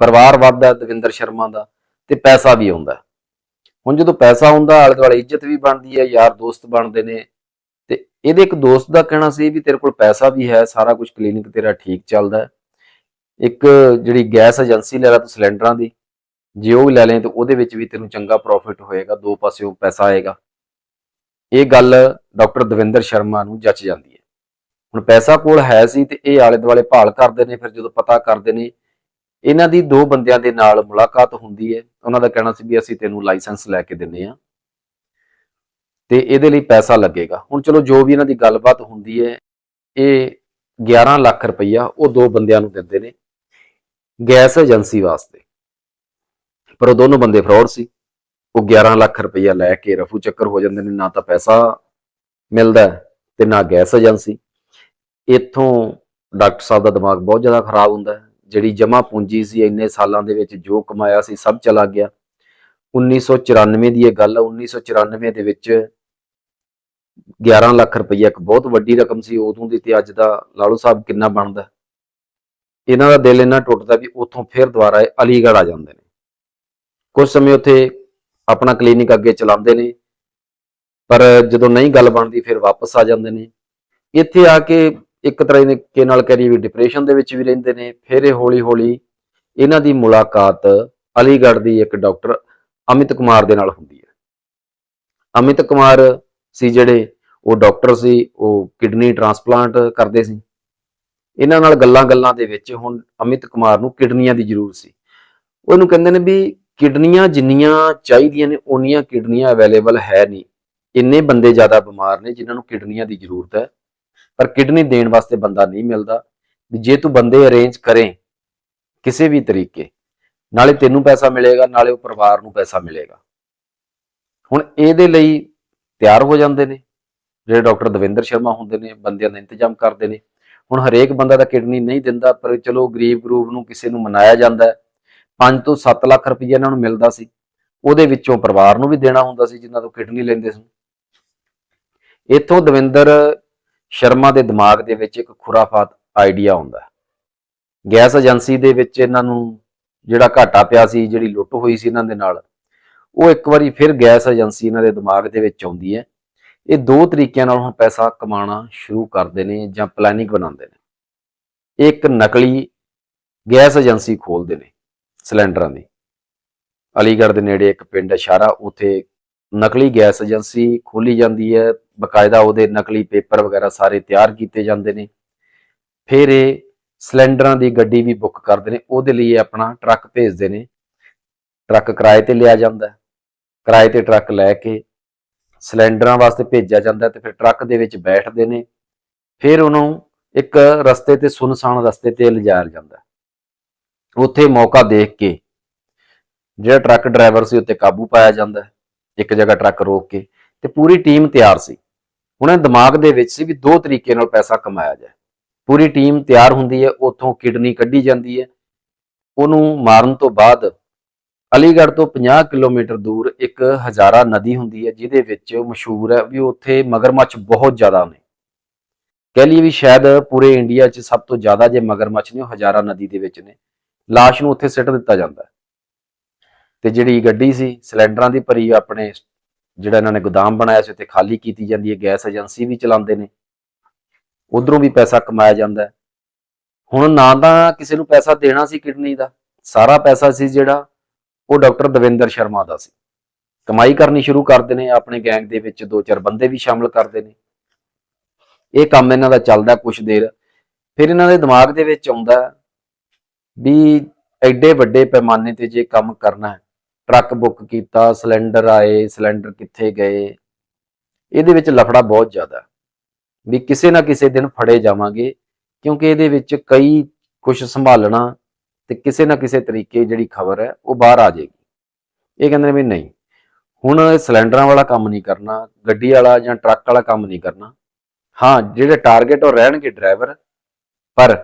ਪਰਿਵਾਰ ਵੱਧਦਾ ਦਵਿੰਦਰ ਸ਼ਰਮਾ ਦਾ ਤੇ ਪੈਸਾ ਵੀ ਆਉਂਦਾ ਹੁਣ ਜਦੋਂ ਪੈਸਾ ਆਉਂਦਾ ਆਲੇ ਦੁਆਲੇ ਇੱਜ਼ਤ ਵੀ ਬਣਦੀ ਹੈ ਯਾਰ ਦੋਸਤ ਬਣਦੇ ਨੇ। ਤੇ ਇਹਦੇ ਇੱਕ ਦੋਸਤ ਦਾ ਕਹਿਣਾ ਸੀ ਵੀ ਤੇਰੇ ਕੋਲ ਪੈਸਾ ਵੀ ਹੈ, ਸਾਰਾ ਕੁਝ ਕਲੀਨਿਕ ਤੇਰਾ ਠੀਕ ਚੱਲਦਾ ਇੱਕ ਜਿਹੜੀ ਗੈਸ ਏਜੰਸੀ ਲੈ ਲਾ ਤੂੰ ਸਿਲੰਡਰਾਂ ਦੀ, ਜੇ ਉਹ ਵੀ ਲੈ ਲੈ ਤਾਂ ਉਹਦੇ ਵਿੱਚ ਵੀ ਤੈਨੂੰ ਚੰਗਾ ਪ੍ਰੋਫਿਟ ਹੋਏਗਾ, ਦੋ ਪਾਸਿਓਂ ਪੈਸਾ ਆਏਗਾ। ਇਹ ਗੱਲ ਡਾਕਟਰ ਦਵਿੰਦਰ ਸ਼ਰਮਾ ਨੂੰ ਜੱਚ ਜਾਂਦੀ ਹੈ। ਹੁਣ ਪੈਸਾ ਕੋਲ ਹੈ ਸੀ ਤੇ ਇਹ ਆਲੇ ਦੁਆਲੇ ਭਾਲ ਕਰਦੇ ਨੇ, ਫਿਰ ਜਦੋਂ ਪਤਾ ਕਰਦੇ ਨੇ, ਇਹਨਾਂ ਦੀ ਦੋ ਬੰਦਿਆਂ ਦੇ ਨਾਲ ਮੁਲਾਕਾਤ ਹੁੰਦੀ ਹੈ। ਉਹਨਾਂ ਦਾ ਕਹਿਣਾ ਸੀ ਵੀ ਅਸੀਂ ਤੈਨੂੰ ਲਾਇਸੈਂਸ ਲੈ ਕੇ ਦਿੰਨੇ ਆ ਤੇ ਇਹਦੇ ਲਈ ਪੈਸਾ ਲੱਗੇਗਾ। ਹੁਣ ਚਲੋ ਜੋ ਵੀ ਇਹਨਾਂ ਦੀ ਗੱਲਬਾਤ ਹੁੰਦੀ ਹੈ, ਇਹ 11 ਲੱਖ ਰੁਪਈਆ ਉਹ ਦੋ ਬੰਦਿਆਂ ਨੂੰ ਦਿੰਦੇ ਨੇ ਗੈਸ ਏਜੰਸੀ ਵਾਸਤੇ। ਪਰ ਉਹ ਦੋਨੋਂ ਬੰਦੇ ਫਰਾਡ ਸੀ। ਉਹ 11 ਲੱਖ ਰੁਪਈਆ ਲੈ ਕੇ ਰਫੂ ਚੱਕਰ ਹੋ ਜਾਂਦੇ ਨੇ, ਨਾ ਤਾਂ ਪੈਸਾ ਮਿਲਦਾ ਹੈ ਤੇ ਨਾ ਗੈਸ ਏਜੰਸੀ। ਇੱਥੋਂ ਡਾਕਟਰ ਸਾਹਿਬ ਦਾ ਦਿਮਾਗ ਬਹੁਤ ਜ਼ਿਆਦਾ ਖਰਾਬ ਹੁੰਦਾ ਹੈ। ਜਿਹੜੀ ਜਮਾ ਪੂੰਜੀ ਸੀ, ਇੰਨੇ ਸਾਲਾਂ ਦੇ ਵਿੱਚ ਜੋ ਕਮਾਇਆ ਸੀ, ਸਭ ਚਲਾ ਗਿਆ। 1994 ਦੀ ਇਹ ਗੱਲ ਹੈ 1994 ਦੇ ਵਿੱਚ 11 ਲੱਖ ਰੁਪਈਆ, ਇੱਕ ਬਹੁਤ ਵੱਡੀ ਰਕਮ ਸੀ ਉਦੋਂ ਦੀ ਤੇ ਅੱਜ ਦਾ ਲਾਲੂ ਸਾਹਿਬ ਕਿੰਨਾ ਬਣਦਾ? ਇਹਨਾਂ ਦਾ ਦਿਲ ਇੰਨਾ ਟੁੱਟਦਾ ਵੀ ਉੱਥੋਂ ਫਿਰ ਦੁਬਾਰਾ ਅਲੀਗੜ੍ਹ ਆ ਜਾਂਦੇ ਨੇ। ਕੁਝ ਸਮੇਂ ਉੱਥੇ ਆਪਣਾ ਕਲੀਨਿਕ ਅੱਗੇ ਚਲਾਉਂਦੇ ਨੇ, ਪਰ ਜਦੋਂ ਨਹੀਂ ਗੱਲ ਬਣਦੀ ਫਿਰ ਵਾਪਸ ਆ ਜਾਂਦੇ ਨੇ। ਇੱਥੇ ਆ ਕੇ ਇੱਕ ਤਰ੍ਹਾਂ ਦੇ ਕੇ ਨਾਲ ਕਰੀਏ ਵੀ ਡਿਪਰੈਸ਼ਨ ਦੇ ਵਿੱਚ ਵੀ ਰਹਿੰਦੇ ਨੇ, ਫਿਰ ਇਹ ਹੌਲੀ ਹੌਲੀ ਇਹਨਾਂ ਦੀ ਮੁਲਾਕਾਤ ਅਲੀਗੜ੍ਹ ਦੀ ਇੱਕ ਡਾਕਟਰ ਅਮਿਤ ਕੁਮਾਰ ਦੇ ਨਾਲ ਹੁੰਦੀ ਹੈ। ਅਮਿਤ ਕੁਮਾਰ ਸੀ ਜਿਹੜੇ ਉਹ ਡਾਕਟਰ ਸੀ, ਉਹ ਕਿਡਨੀ ਟ੍ਰਾਂਸਪਲਾਂਟ ਕਰਦੇ ਸੀ। ਇਹਨਾਂ ਨਾਲ ਗੱਲਾਂ-ਗੱਲਾਂ ਦੇ ਵਿੱਚ ਹੁਣ ਅਮਿਤ ਕੁਮਾਰ ਨੂੰ ਕਿਡਨੀਆਂ ਦੀ ਜ਼ਰੂਰਤ ਸੀ। ਉਹਨੂੰ ਕਹਿੰਦੇ ਨੇ ਵੀ ਕਿਡਨੀਆਂ ਜਿੰਨੀਆਂ ਚਾਹੀਦੀਆਂ ਨੇ ਉਨੀਆਂ ਕਿਡਨੀਆਂ ਅਵੇਲੇਬਲ ਹੈ ਨਹੀਂ। ਇੰਨੇ ਬੰਦੇ ਜ਼ਿਆਦਾ ਬਿਮਾਰ ਨੇ ਜਿਨ੍ਹਾਂ ਨੂੰ ਕਿਡਨੀਆਂ ਦੀ ਜ਼ਰੂਰਤ ਹੈ। ਪਰ ਕਿਡਨੀ ਦੇਣ ਵਾਸਤੇ ਬੰਦਾ ਨਹੀਂ ਮਿਲਦਾ। ਵੀ ਜੇ ਤੂੰ ਬੰਦੇ ਅਰੇਂਜ ਕਰੇ ਕਿਸੇ ਵੀ ਤਰੀਕੇ, ਨਾਲੇ ਤੈਨੂੰ ਪੈਸਾ ਮਿਲੇਗਾ, ਨਾਲੇ ਉਹ ਪਰਿਵਾਰ ਨੂੰ ਪੈਸਾ ਮਿਲੇਗਾ। ਹੁਣ ਇਹਦੇ ਲਈ ਤਿਆਰ ਹੋ ਜਾਂਦੇ ਨੇ, ਜਿਹੜੇ ਡਾਕਟਰ ਦਵਿੰਦਰ ਸ਼ਰਮਾ ਹੁੰਦੇ ਨੇ, ਬੰਦਿਆਂ ਦਾ ਇੰਤਜ਼ਾਮ ਕਰਦੇ ਨੇ। ਹੁਣ ਹਰੇਕ ਬੰਦਾ ਤਾਂ ਕਿਡਨੀ ਨਹੀਂ ਦਿੰਦਾ, ਪਰ ਚਲੋ ਗਰੀਬ ਗਰੂਪ ਨੂੰ ਕਿਸੇ ਨੂੰ ਮਨਾਇਆ ਜਾਂਦਾ ਹੈ। 5 ਤੋਂ 7 ਲੱਖ ਰੁਪਏ ਇਹਨਾਂ ਨੂੰ ਮਿਲਦਾ ਸੀ। ਉਹਦੇ ਵਿੱਚੋਂ ਪਰਿਵਾਰ ਨੂੰ ਵੀ ਦੇਣਾ ਹੁੰਦਾ ਸੀ, ਜਿਨ੍ਹਾਂ ਤੋਂ ਕਿਡਨੀ ਲੈਂਦੇ ਸੀ ਇੱਥੋਂ ਦਵਿੰਦਰ ਸ਼ਰਮਾ ਦੇ ਦਿਮਾਗ ਦੇ ਵਿੱਚ ਇੱਕ ਖੁਰਾਫਾਤ ਆਈਡੀਆ ਆਉਂਦਾ ਗੈਸ ਏਜੰਸੀ ਦੇ ਵਿੱਚ ਇਹਨਾਂ ਨੂੰ ਜਿਹੜਾ ਘਾਟਾ ਪਿਆ ਸੀ, ਜਿਹੜੀ ਲੁੱਟ ਹੋਈ ਸੀ ਇਹਨਾਂ ਦੇ ਨਾਲ ਉਹ ਇੱਕ ਵਾਰੀ ਫਿਰ ਗੈਸ ਏਜੰਸੀ ਇਹਨਾਂ ਦੇ ਦਿਮਾਗ ਦੇ ਵਿੱਚ ਆਉਂਦੀ ਹੈ। ਇਹ ਦੋ ਤਰੀਕਿਆਂ ਨਾਲ ਹੁਣ ਪੈਸਾ ਕਮਾਉਣਾ ਸ਼ੁਰੂ ਕਰਦੇ ਨੇ ਜਾਂ ਪਲੈਨਿੰਗ ਬਣਾਉਂਦੇ ਨੇ। ਇੱਕ ਨਕਲੀ ਗੈਸ ਏਜੰਸੀ ਖੋਲਦੇ ਨੇ ਸਿਲੰਡਰਾਂ ਦੀ। ਅਲੀਗੜ੍ਹ ਦੇ ਨੇੜੇ ਇੱਕ ਪਿੰਡ ਇਸ਼ਾਰਾ ਸ਼ਾਰਾ ਉਥੇ ਨਕਲੀ ਗੈਸ ਏਜੰਸੀ ਖੋਲੀ ਜਾਂਦੀ ਹੈ। ਬਕਾਇਦਾ ਉਹਦੇ ਨਕਲੀ ਪੇਪਰ ਵਗੈਰਾ ਸਾਰੇ ਤਿਆਰ ਕੀਤੇ ਜਾਂਦੇ ਨੇ। ਫਿਰ ਇਹ ਸਿਲੰਡਰਾਂ ਦੀ ਗੱਡੀ ਵੀ ਬੁੱਕ ਕਰਦੇ ਨੇ। ਉਹਦੇ ਲਈ ਇਹ ਆਪਣਾ ਟਰੱਕ ਭੇਜਦੇ ਨੇ। ਟਰੱਕ ਕਿਰਾਏ ਤੇ ਲਿਆ ਜਾਂਦਾ ਕਿਰਾਏ ਤੇ ਟਰੱਕ ਲੈ ਕੇ ਸਿਲੰਡਰਾਂ ਵਾਸਤੇ ਭੇਜਿਆ ਜਾਂਦਾ ਹੈ ਤੇ ਫਿਰ ਟਰੱਕ ਦੇ ਵਿੱਚ ਬੈਠਦੇ ਨੇ। ਫਿਰ ਉਹਨੂੰ ਇੱਕ ਰਸਤੇ ਤੇ ਸੁਨਸਾਨ ਰਸਤੇ ਤੇ ਲਿਜਾਇਆ ਜਾਂਦਾ। ਉੱਥੇ ਮੌਕਾ ਦੇਖ ਕੇ ਜਿਹੜਾ ਟਰੱਕ ਡਰਾਈਵਰ ਸੀ ਉੱਤੇ ਕਾਬੂ ਪਾਇਆ ਜਾਂਦਾ, ਇੱਕ ਜਗ੍ਹਾ ਟਰੱਕ ਰੋਕ ਕੇ ਤੇ ਪੂਰੀ ਟੀਮ ਤਿਆਰ ਸੀ। ਉਹਨਾਂ ਦੇ ਦਿਮਾਗ ਦੇ ਵਿੱਚ ਸੀ ਵੀ ਦੋ ਤਰੀਕੇ ਨਾਲ ਪੈਸਾ ਕਮਾਇਆ ਜਾਏ। ਪੂਰੀ ਟੀਮ ਤਿਆਰ ਹੁੰਦੀ ਹੈ, ਉੱਥੋਂ ਕਿਡਨੀ ਕੱਢੀ ਜਾਂਦੀ ਹੈ। ਉਹਨੂੰ ਮਾਰਨ ਤੋਂ ਬਾਅਦ ਅਲੀਗੜ੍ਹ ਤੋਂ 50 ਕਿਲੋਮੀਟਰ ਦੂਰ ਇੱਕ ਹਜ਼ਾਰਾ ਨਦੀ ਹੁੰਦੀ ਹੈ, ਜਿਹਦੇ ਵਿੱਚ ਮਸ਼ਹੂਰ ਹੈ ਵੀ ਉੱਥੇ ਮਗਰਮੱਛ ਬਹੁਤ ਜ਼ਿਆਦਾ ਨੇ। ਕਹਿ ਲਈਏ ਵੀ ਸ਼ਾਇਦ ਪੂਰੇ ਇੰਡੀਆ 'ਚ ਸਭ ਤੋਂ ਜ਼ਿਆਦਾ ਜੇ ਮਗਰਮੱਛ ਨੇ, ਉਹ ਹਜ਼ਾਰਾ ਨਦੀ ਦੇ ਵਿੱਚ ਨੇ। ਲਾਸ਼ ਨੂੰ ਉੱਥੇ ਸਿੱਟ ਦਿੱਤਾ ਜਾਂਦਾ ਹੈ। ਤੇ ਜਿਹੜੀ ਗੱਡੀ ਸੀ, ਸਿਲੰਡਰਾਂ ਦੀ ਭਰੀ ਆਪਣੇ ਜਿਹੜਾ ਇਹਨਾਂ ਨੇ ਗੋਦਾਮ ਬਣਾਇਆ ਸੀ, ਉੱਥੇ ਖਾਲੀ ਕੀਤੀ ਜਾਂਦੀ ਹੈ, ਗੈਸ ਏਜੰਸੀ ਵੀ ਚਲਾਉਂਦੇ ਨੇ। ਉਧਰੋਂ ਵੀ ਪੈਸਾ ਕਮਾਇਆ ਜਾਂਦਾ ਹੁਣ ਨਾ ਤਾਂ ਕਿਸੇ ਨੂੰ ਪੈਸਾ ਦੇਣਾ ਸੀ ਕਿਡਨੀ ਦਾ, ਸਾਰਾ ਪੈਸਾ ਸੀ ਜਿਹੜਾ ਉਹ ਡਾਕਟਰ ਦਵਿੰਦਰ ਸ਼ਰਮਾ ਦਾ ਸੀ। ਕਮਾਈ ਕਰਨੀ ਸ਼ੁਰੂ ਕਰਦੇ ਨੇ ਆਪਣੇ ਗੈਂਗ ਦੇ ਵਿੱਚ ਦੋ ਚਾਰ ਬੰਦੇ ਵੀ ਸ਼ਾਮਲ ਕਰਦੇ ਨੇ। ਇਹ ਕੰਮ ਇਹਨਾਂ ਦਾ ਚੱਲਦਾ ਕੁਝ ਦੇਰ। ਫਿਰ ਇਹਨਾਂ ਦੇ ਦਿਮਾਗ ਦੇ ਵਿੱਚ ਆਉਂਦਾ ਵੀ ਐਡੇ ਵੱਡੇ ਪੈਮਾਨੇ ਤੇ ਜੇ ਕੰਮ ਕਰਨਾ ਹੈ, ਟਰੱਕ ਬੁੱਕ ਕੀਤਾ, ਸਿਲੰਡਰ ਆਏ, ਸਿਲੰਡਰ ਕਿੱਥੇ ਗਏ। ਇਹਦੇ ਵਿੱਚ ਲਫੜਾ ਬਹੁਤ ਜ਼ਿਆਦਾ ਵੀ ਕਿਸੇ ਨਾ ਕਿਸੇ ਦਿਨ ਫੜੇ ਜਾਵਾਂਗੇ, ਕਿਉਂਕਿ ਇਹਦੇ ਵਿੱਚ ਕਈ ਕੁਝ ਸੰਭਾਲਣਾ ਤੇ ਕਿਸੇ ਨਾ ਕਿਸੇ ਤਰੀਕੇ ਜਿਹੜੀ ਖਬਰ ਹੈ, ਉਹ ਬਾਹਰ ਆ ਜਾਏਗੀ। ਇਹ ਕਹਿੰਦੇ ਨੇ ਵੀ ਨਹੀਂ, ਹੁਣ ਸਿਲੰਡਰਾਂ ਵਾਲਾ ਕੰਮ ਨਹੀਂ ਕਰਨਾ, ਗੱਡੀ ਵਾਲਾ ਜਾਂ ਟਰੱਕ ਵਾਲਾ ਕੰਮ ਨਹੀਂ ਕਰਨਾ। ਹਾਂ, ਜਿਹੜੇ ਟਾਰਗੇਟ ਉਹ ਰਹਿਣਗੇ ਡਰਾਈਵਰ, ਪਰ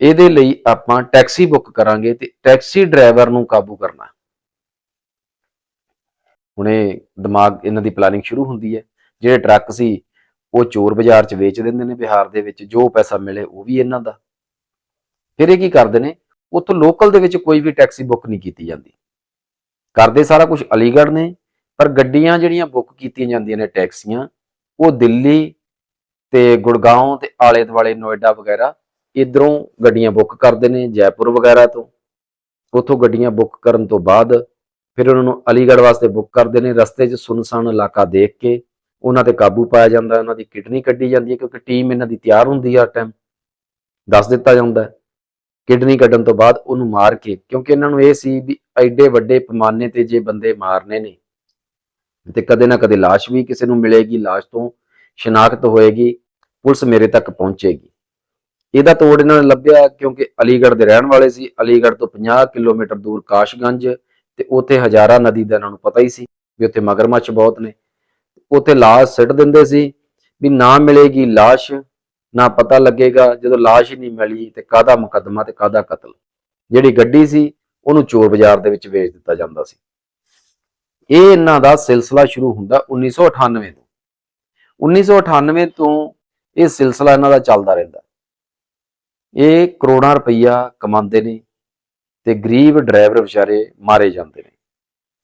ਇਹਦੇ ਲਈ ਆਪਾਂ ਟੈਕਸੀ ਬੁੱਕ ਕਰਾਂਗੇ ਤੇ ਟੈਕਸੀ ਡਰਾਈਵਰ ਨੂੰ ਕਾਬੂ ਕਰਨਾ। ਹੁਣੇ ਦਿਮਾਗ, ਇਹਨਾਂ ਦੀ ਪਲਾਨਿੰਗ ਸ਼ੁਰੂ ਹੁੰਦੀ ਹੈ। ਜਿਹੜੇ ਟਰੱਕ ਸੀ, ਉਹ ਚੋਰ ਬਾਜ਼ਾਰ 'ਚ ਵੇਚ ਦਿੰਦੇ ਨੇ ਬਿਹਾਰ ਦੇ ਵਿੱਚ, ਜੋ ਪੈਸਾ ਮਿਲੇ ਉਹ ਵੀ ਇਹਨਾਂ ਦਾ। ਫਿਰ ਇਹ ਕੀ ਕਰਦੇ ਨੇ? ਉੱਥੋਂ ਲੋਕਲ ਦੇ ਵਿੱਚ ਕੋਈ ਵੀ ਟੈਕਸੀ ਬੁੱਕ ਨਹੀਂ ਕੀਤੀ ਜਾਂਦੀ। ਕਰਦੇ ਸਾਰਾ ਕੁਝ ਅਲੀਗੜ੍ਹ ਨੇ, ਪਰ ਗੱਡੀਆਂ ਜਿਹੜੀਆਂ ਬੁੱਕ ਕੀਤੀਆਂ ਜਾਂਦੀਆਂ ਨੇ ਟੈਕਸੀਆਂ ਉਹ ਦਿੱਲੀ ਤੇ ਗੁੜਗਾਉਂ ਤੇ ਆਲੇ ਦੁਆਲੇ ਨੋਇਡਾ ਵਗੈਰਾ ਇਧਰੋਂ ਗੱਡੀਆਂ ਬੁੱਕ ਕਰਦੇ ਨੇ, ਜੈਪੁਰ ਵਗੈਰਾ ਤੋਂ। ਉੱਥੋਂ ਗੱਡੀਆਂ ਬੁੱਕ ਕਰਨ ਤੋਂ ਬਾਅਦ ਫਿਰ ਉਹਨਾਂ ਨੂੰ ਅਲੀਗੜ੍ਹ ਵਾਸਤੇ ਬੁੱਕ ਕਰਦੇ ਨੇ, ਰਸਤੇ 'ਚ ਸੁਨਸਾਨ ਇਲਾਕਾ ਦੇਖ ਕੇ ਉਹਨਾਂ ਤੇ ਕਾਬੂ ਪਾਇਆ ਜਾਂਦਾ, ਉਹਨਾਂ ਦੀ ਕਿਡਨੀ ਕੱਢੀ ਜਾਂਦੀ ਹੈ ਕਿਉਂਕਿ ਟੀਮ ਇਹਨਾਂ ਦੀ ਤਿਆਰ ਹੁੰਦੀ ਆ ਟਾਈਮ ਦੱਸ ਦਿੱਤਾ ਜਾਂਦਾ ਕਿਡਨੀ ਕੱਢਣ ਤੋਂ ਬਾਅਦ ਉਹਨੂੰ ਮਾਰ ਕੇ, ਕਿਉਂਕਿ ਇਹਨਾਂ ਨੂੰ ਇਹ ਸੀ ਵੀ ਐਡੇ ਵੱਡੇ ਪੈਮਾਨੇ ਤੇ ਜੇ ਬੰਦੇ ਮਾਰਨੇ ਨੇ, ਤੇ ਕਦੇ ਨਾ ਕਦੇ ਲਾਸ਼ ਵੀ ਕਿਸੇ ਨੂੰ ਮਿਲੇਗੀ, ਲਾਸ਼ ਤੋਂ ਸ਼ਨਾਖਤ ਹੋਏਗੀ, ਪੁਲਿਸ ਮੇਰੇ ਤੱਕ ਪਹੁੰਚੇਗੀ। ਇਹਦਾ ਤੋੜ ਇਹਨਾਂ ਨੇ ਲੱਭਿਆ ਕਿਉਂਕਿ ਅਲੀਗੜ੍ਹ ਦੇ ਰਹਿਣ ਵਾਲੇ ਸੀ, ਅਲੀਗੜ੍ਹ ਤੋਂ 50 ਕਿਲੋਮੀਟਰ ਦੂਰ ਕਾਸ਼ਗੰਜ, ਤੇ ਉੱਥੇ ਹਜ਼ਾਰਾ ਨਦੀ ਦਾ ਇਹਨਾਂ ਨੂੰ ਪਤਾ ਹੀ ਸੀ ਵੀ ਉੱਥੇ ਮਗਰਮੱਛ ਬਹੁਤ ਨੇ। ਉੱਥੇ ਲਾਸ਼ ਸਿੱਟ ਦਿੰਦੇ ਸੀ ਵੀ ਨਾ ਮਿਲੇਗੀ ਲਾਸ਼ ਨਾ ਪਤਾ ਲੱਗੇਗਾ ਜਦੋਂ ਲਾਸ਼ ਹੀ ਨਹੀਂ ਮਿਲੀ ਤੇ ਕਾਹਦਾ ਮੁਕੱਦਮਾ ਤੇ ਕਾਹਦਾ ਕਤਲ। ਜਿਹੜੀ ਗੱਡੀ ਸੀ, ਉਹਨੂੰ ਚੋਰ ਬਾਜ਼ਾਰ ਦੇ ਵਿੱਚ ਵੇਚ ਦਿੱਤਾ ਜਾਂਦਾ ਸੀ। ਇਹ ਇਹਨਾਂ ਦਾ ਸਿਲਸਿਲਾ ਸ਼ੁਰੂ ਹੁੰਦਾ 1998 ਤੋਂ। 1998 ਤੋਂ ਇਹ ਸਿਲਸਿਲਾ ਇਹਨਾਂ ਦਾ ਚੱਲਦਾ ਰਹਿੰਦਾ। ਇਹ ਕਰੋੜਾਂ ਰੁਪਈਆ ਕਮਾਉਂਦੇ ਨੇ ਤੇ ਗਰੀਬ ਡਰਾਈਵਰ ਵਿਚਾਰੇ ਮਾਰੇ ਜਾਂਦੇ ਨੇ।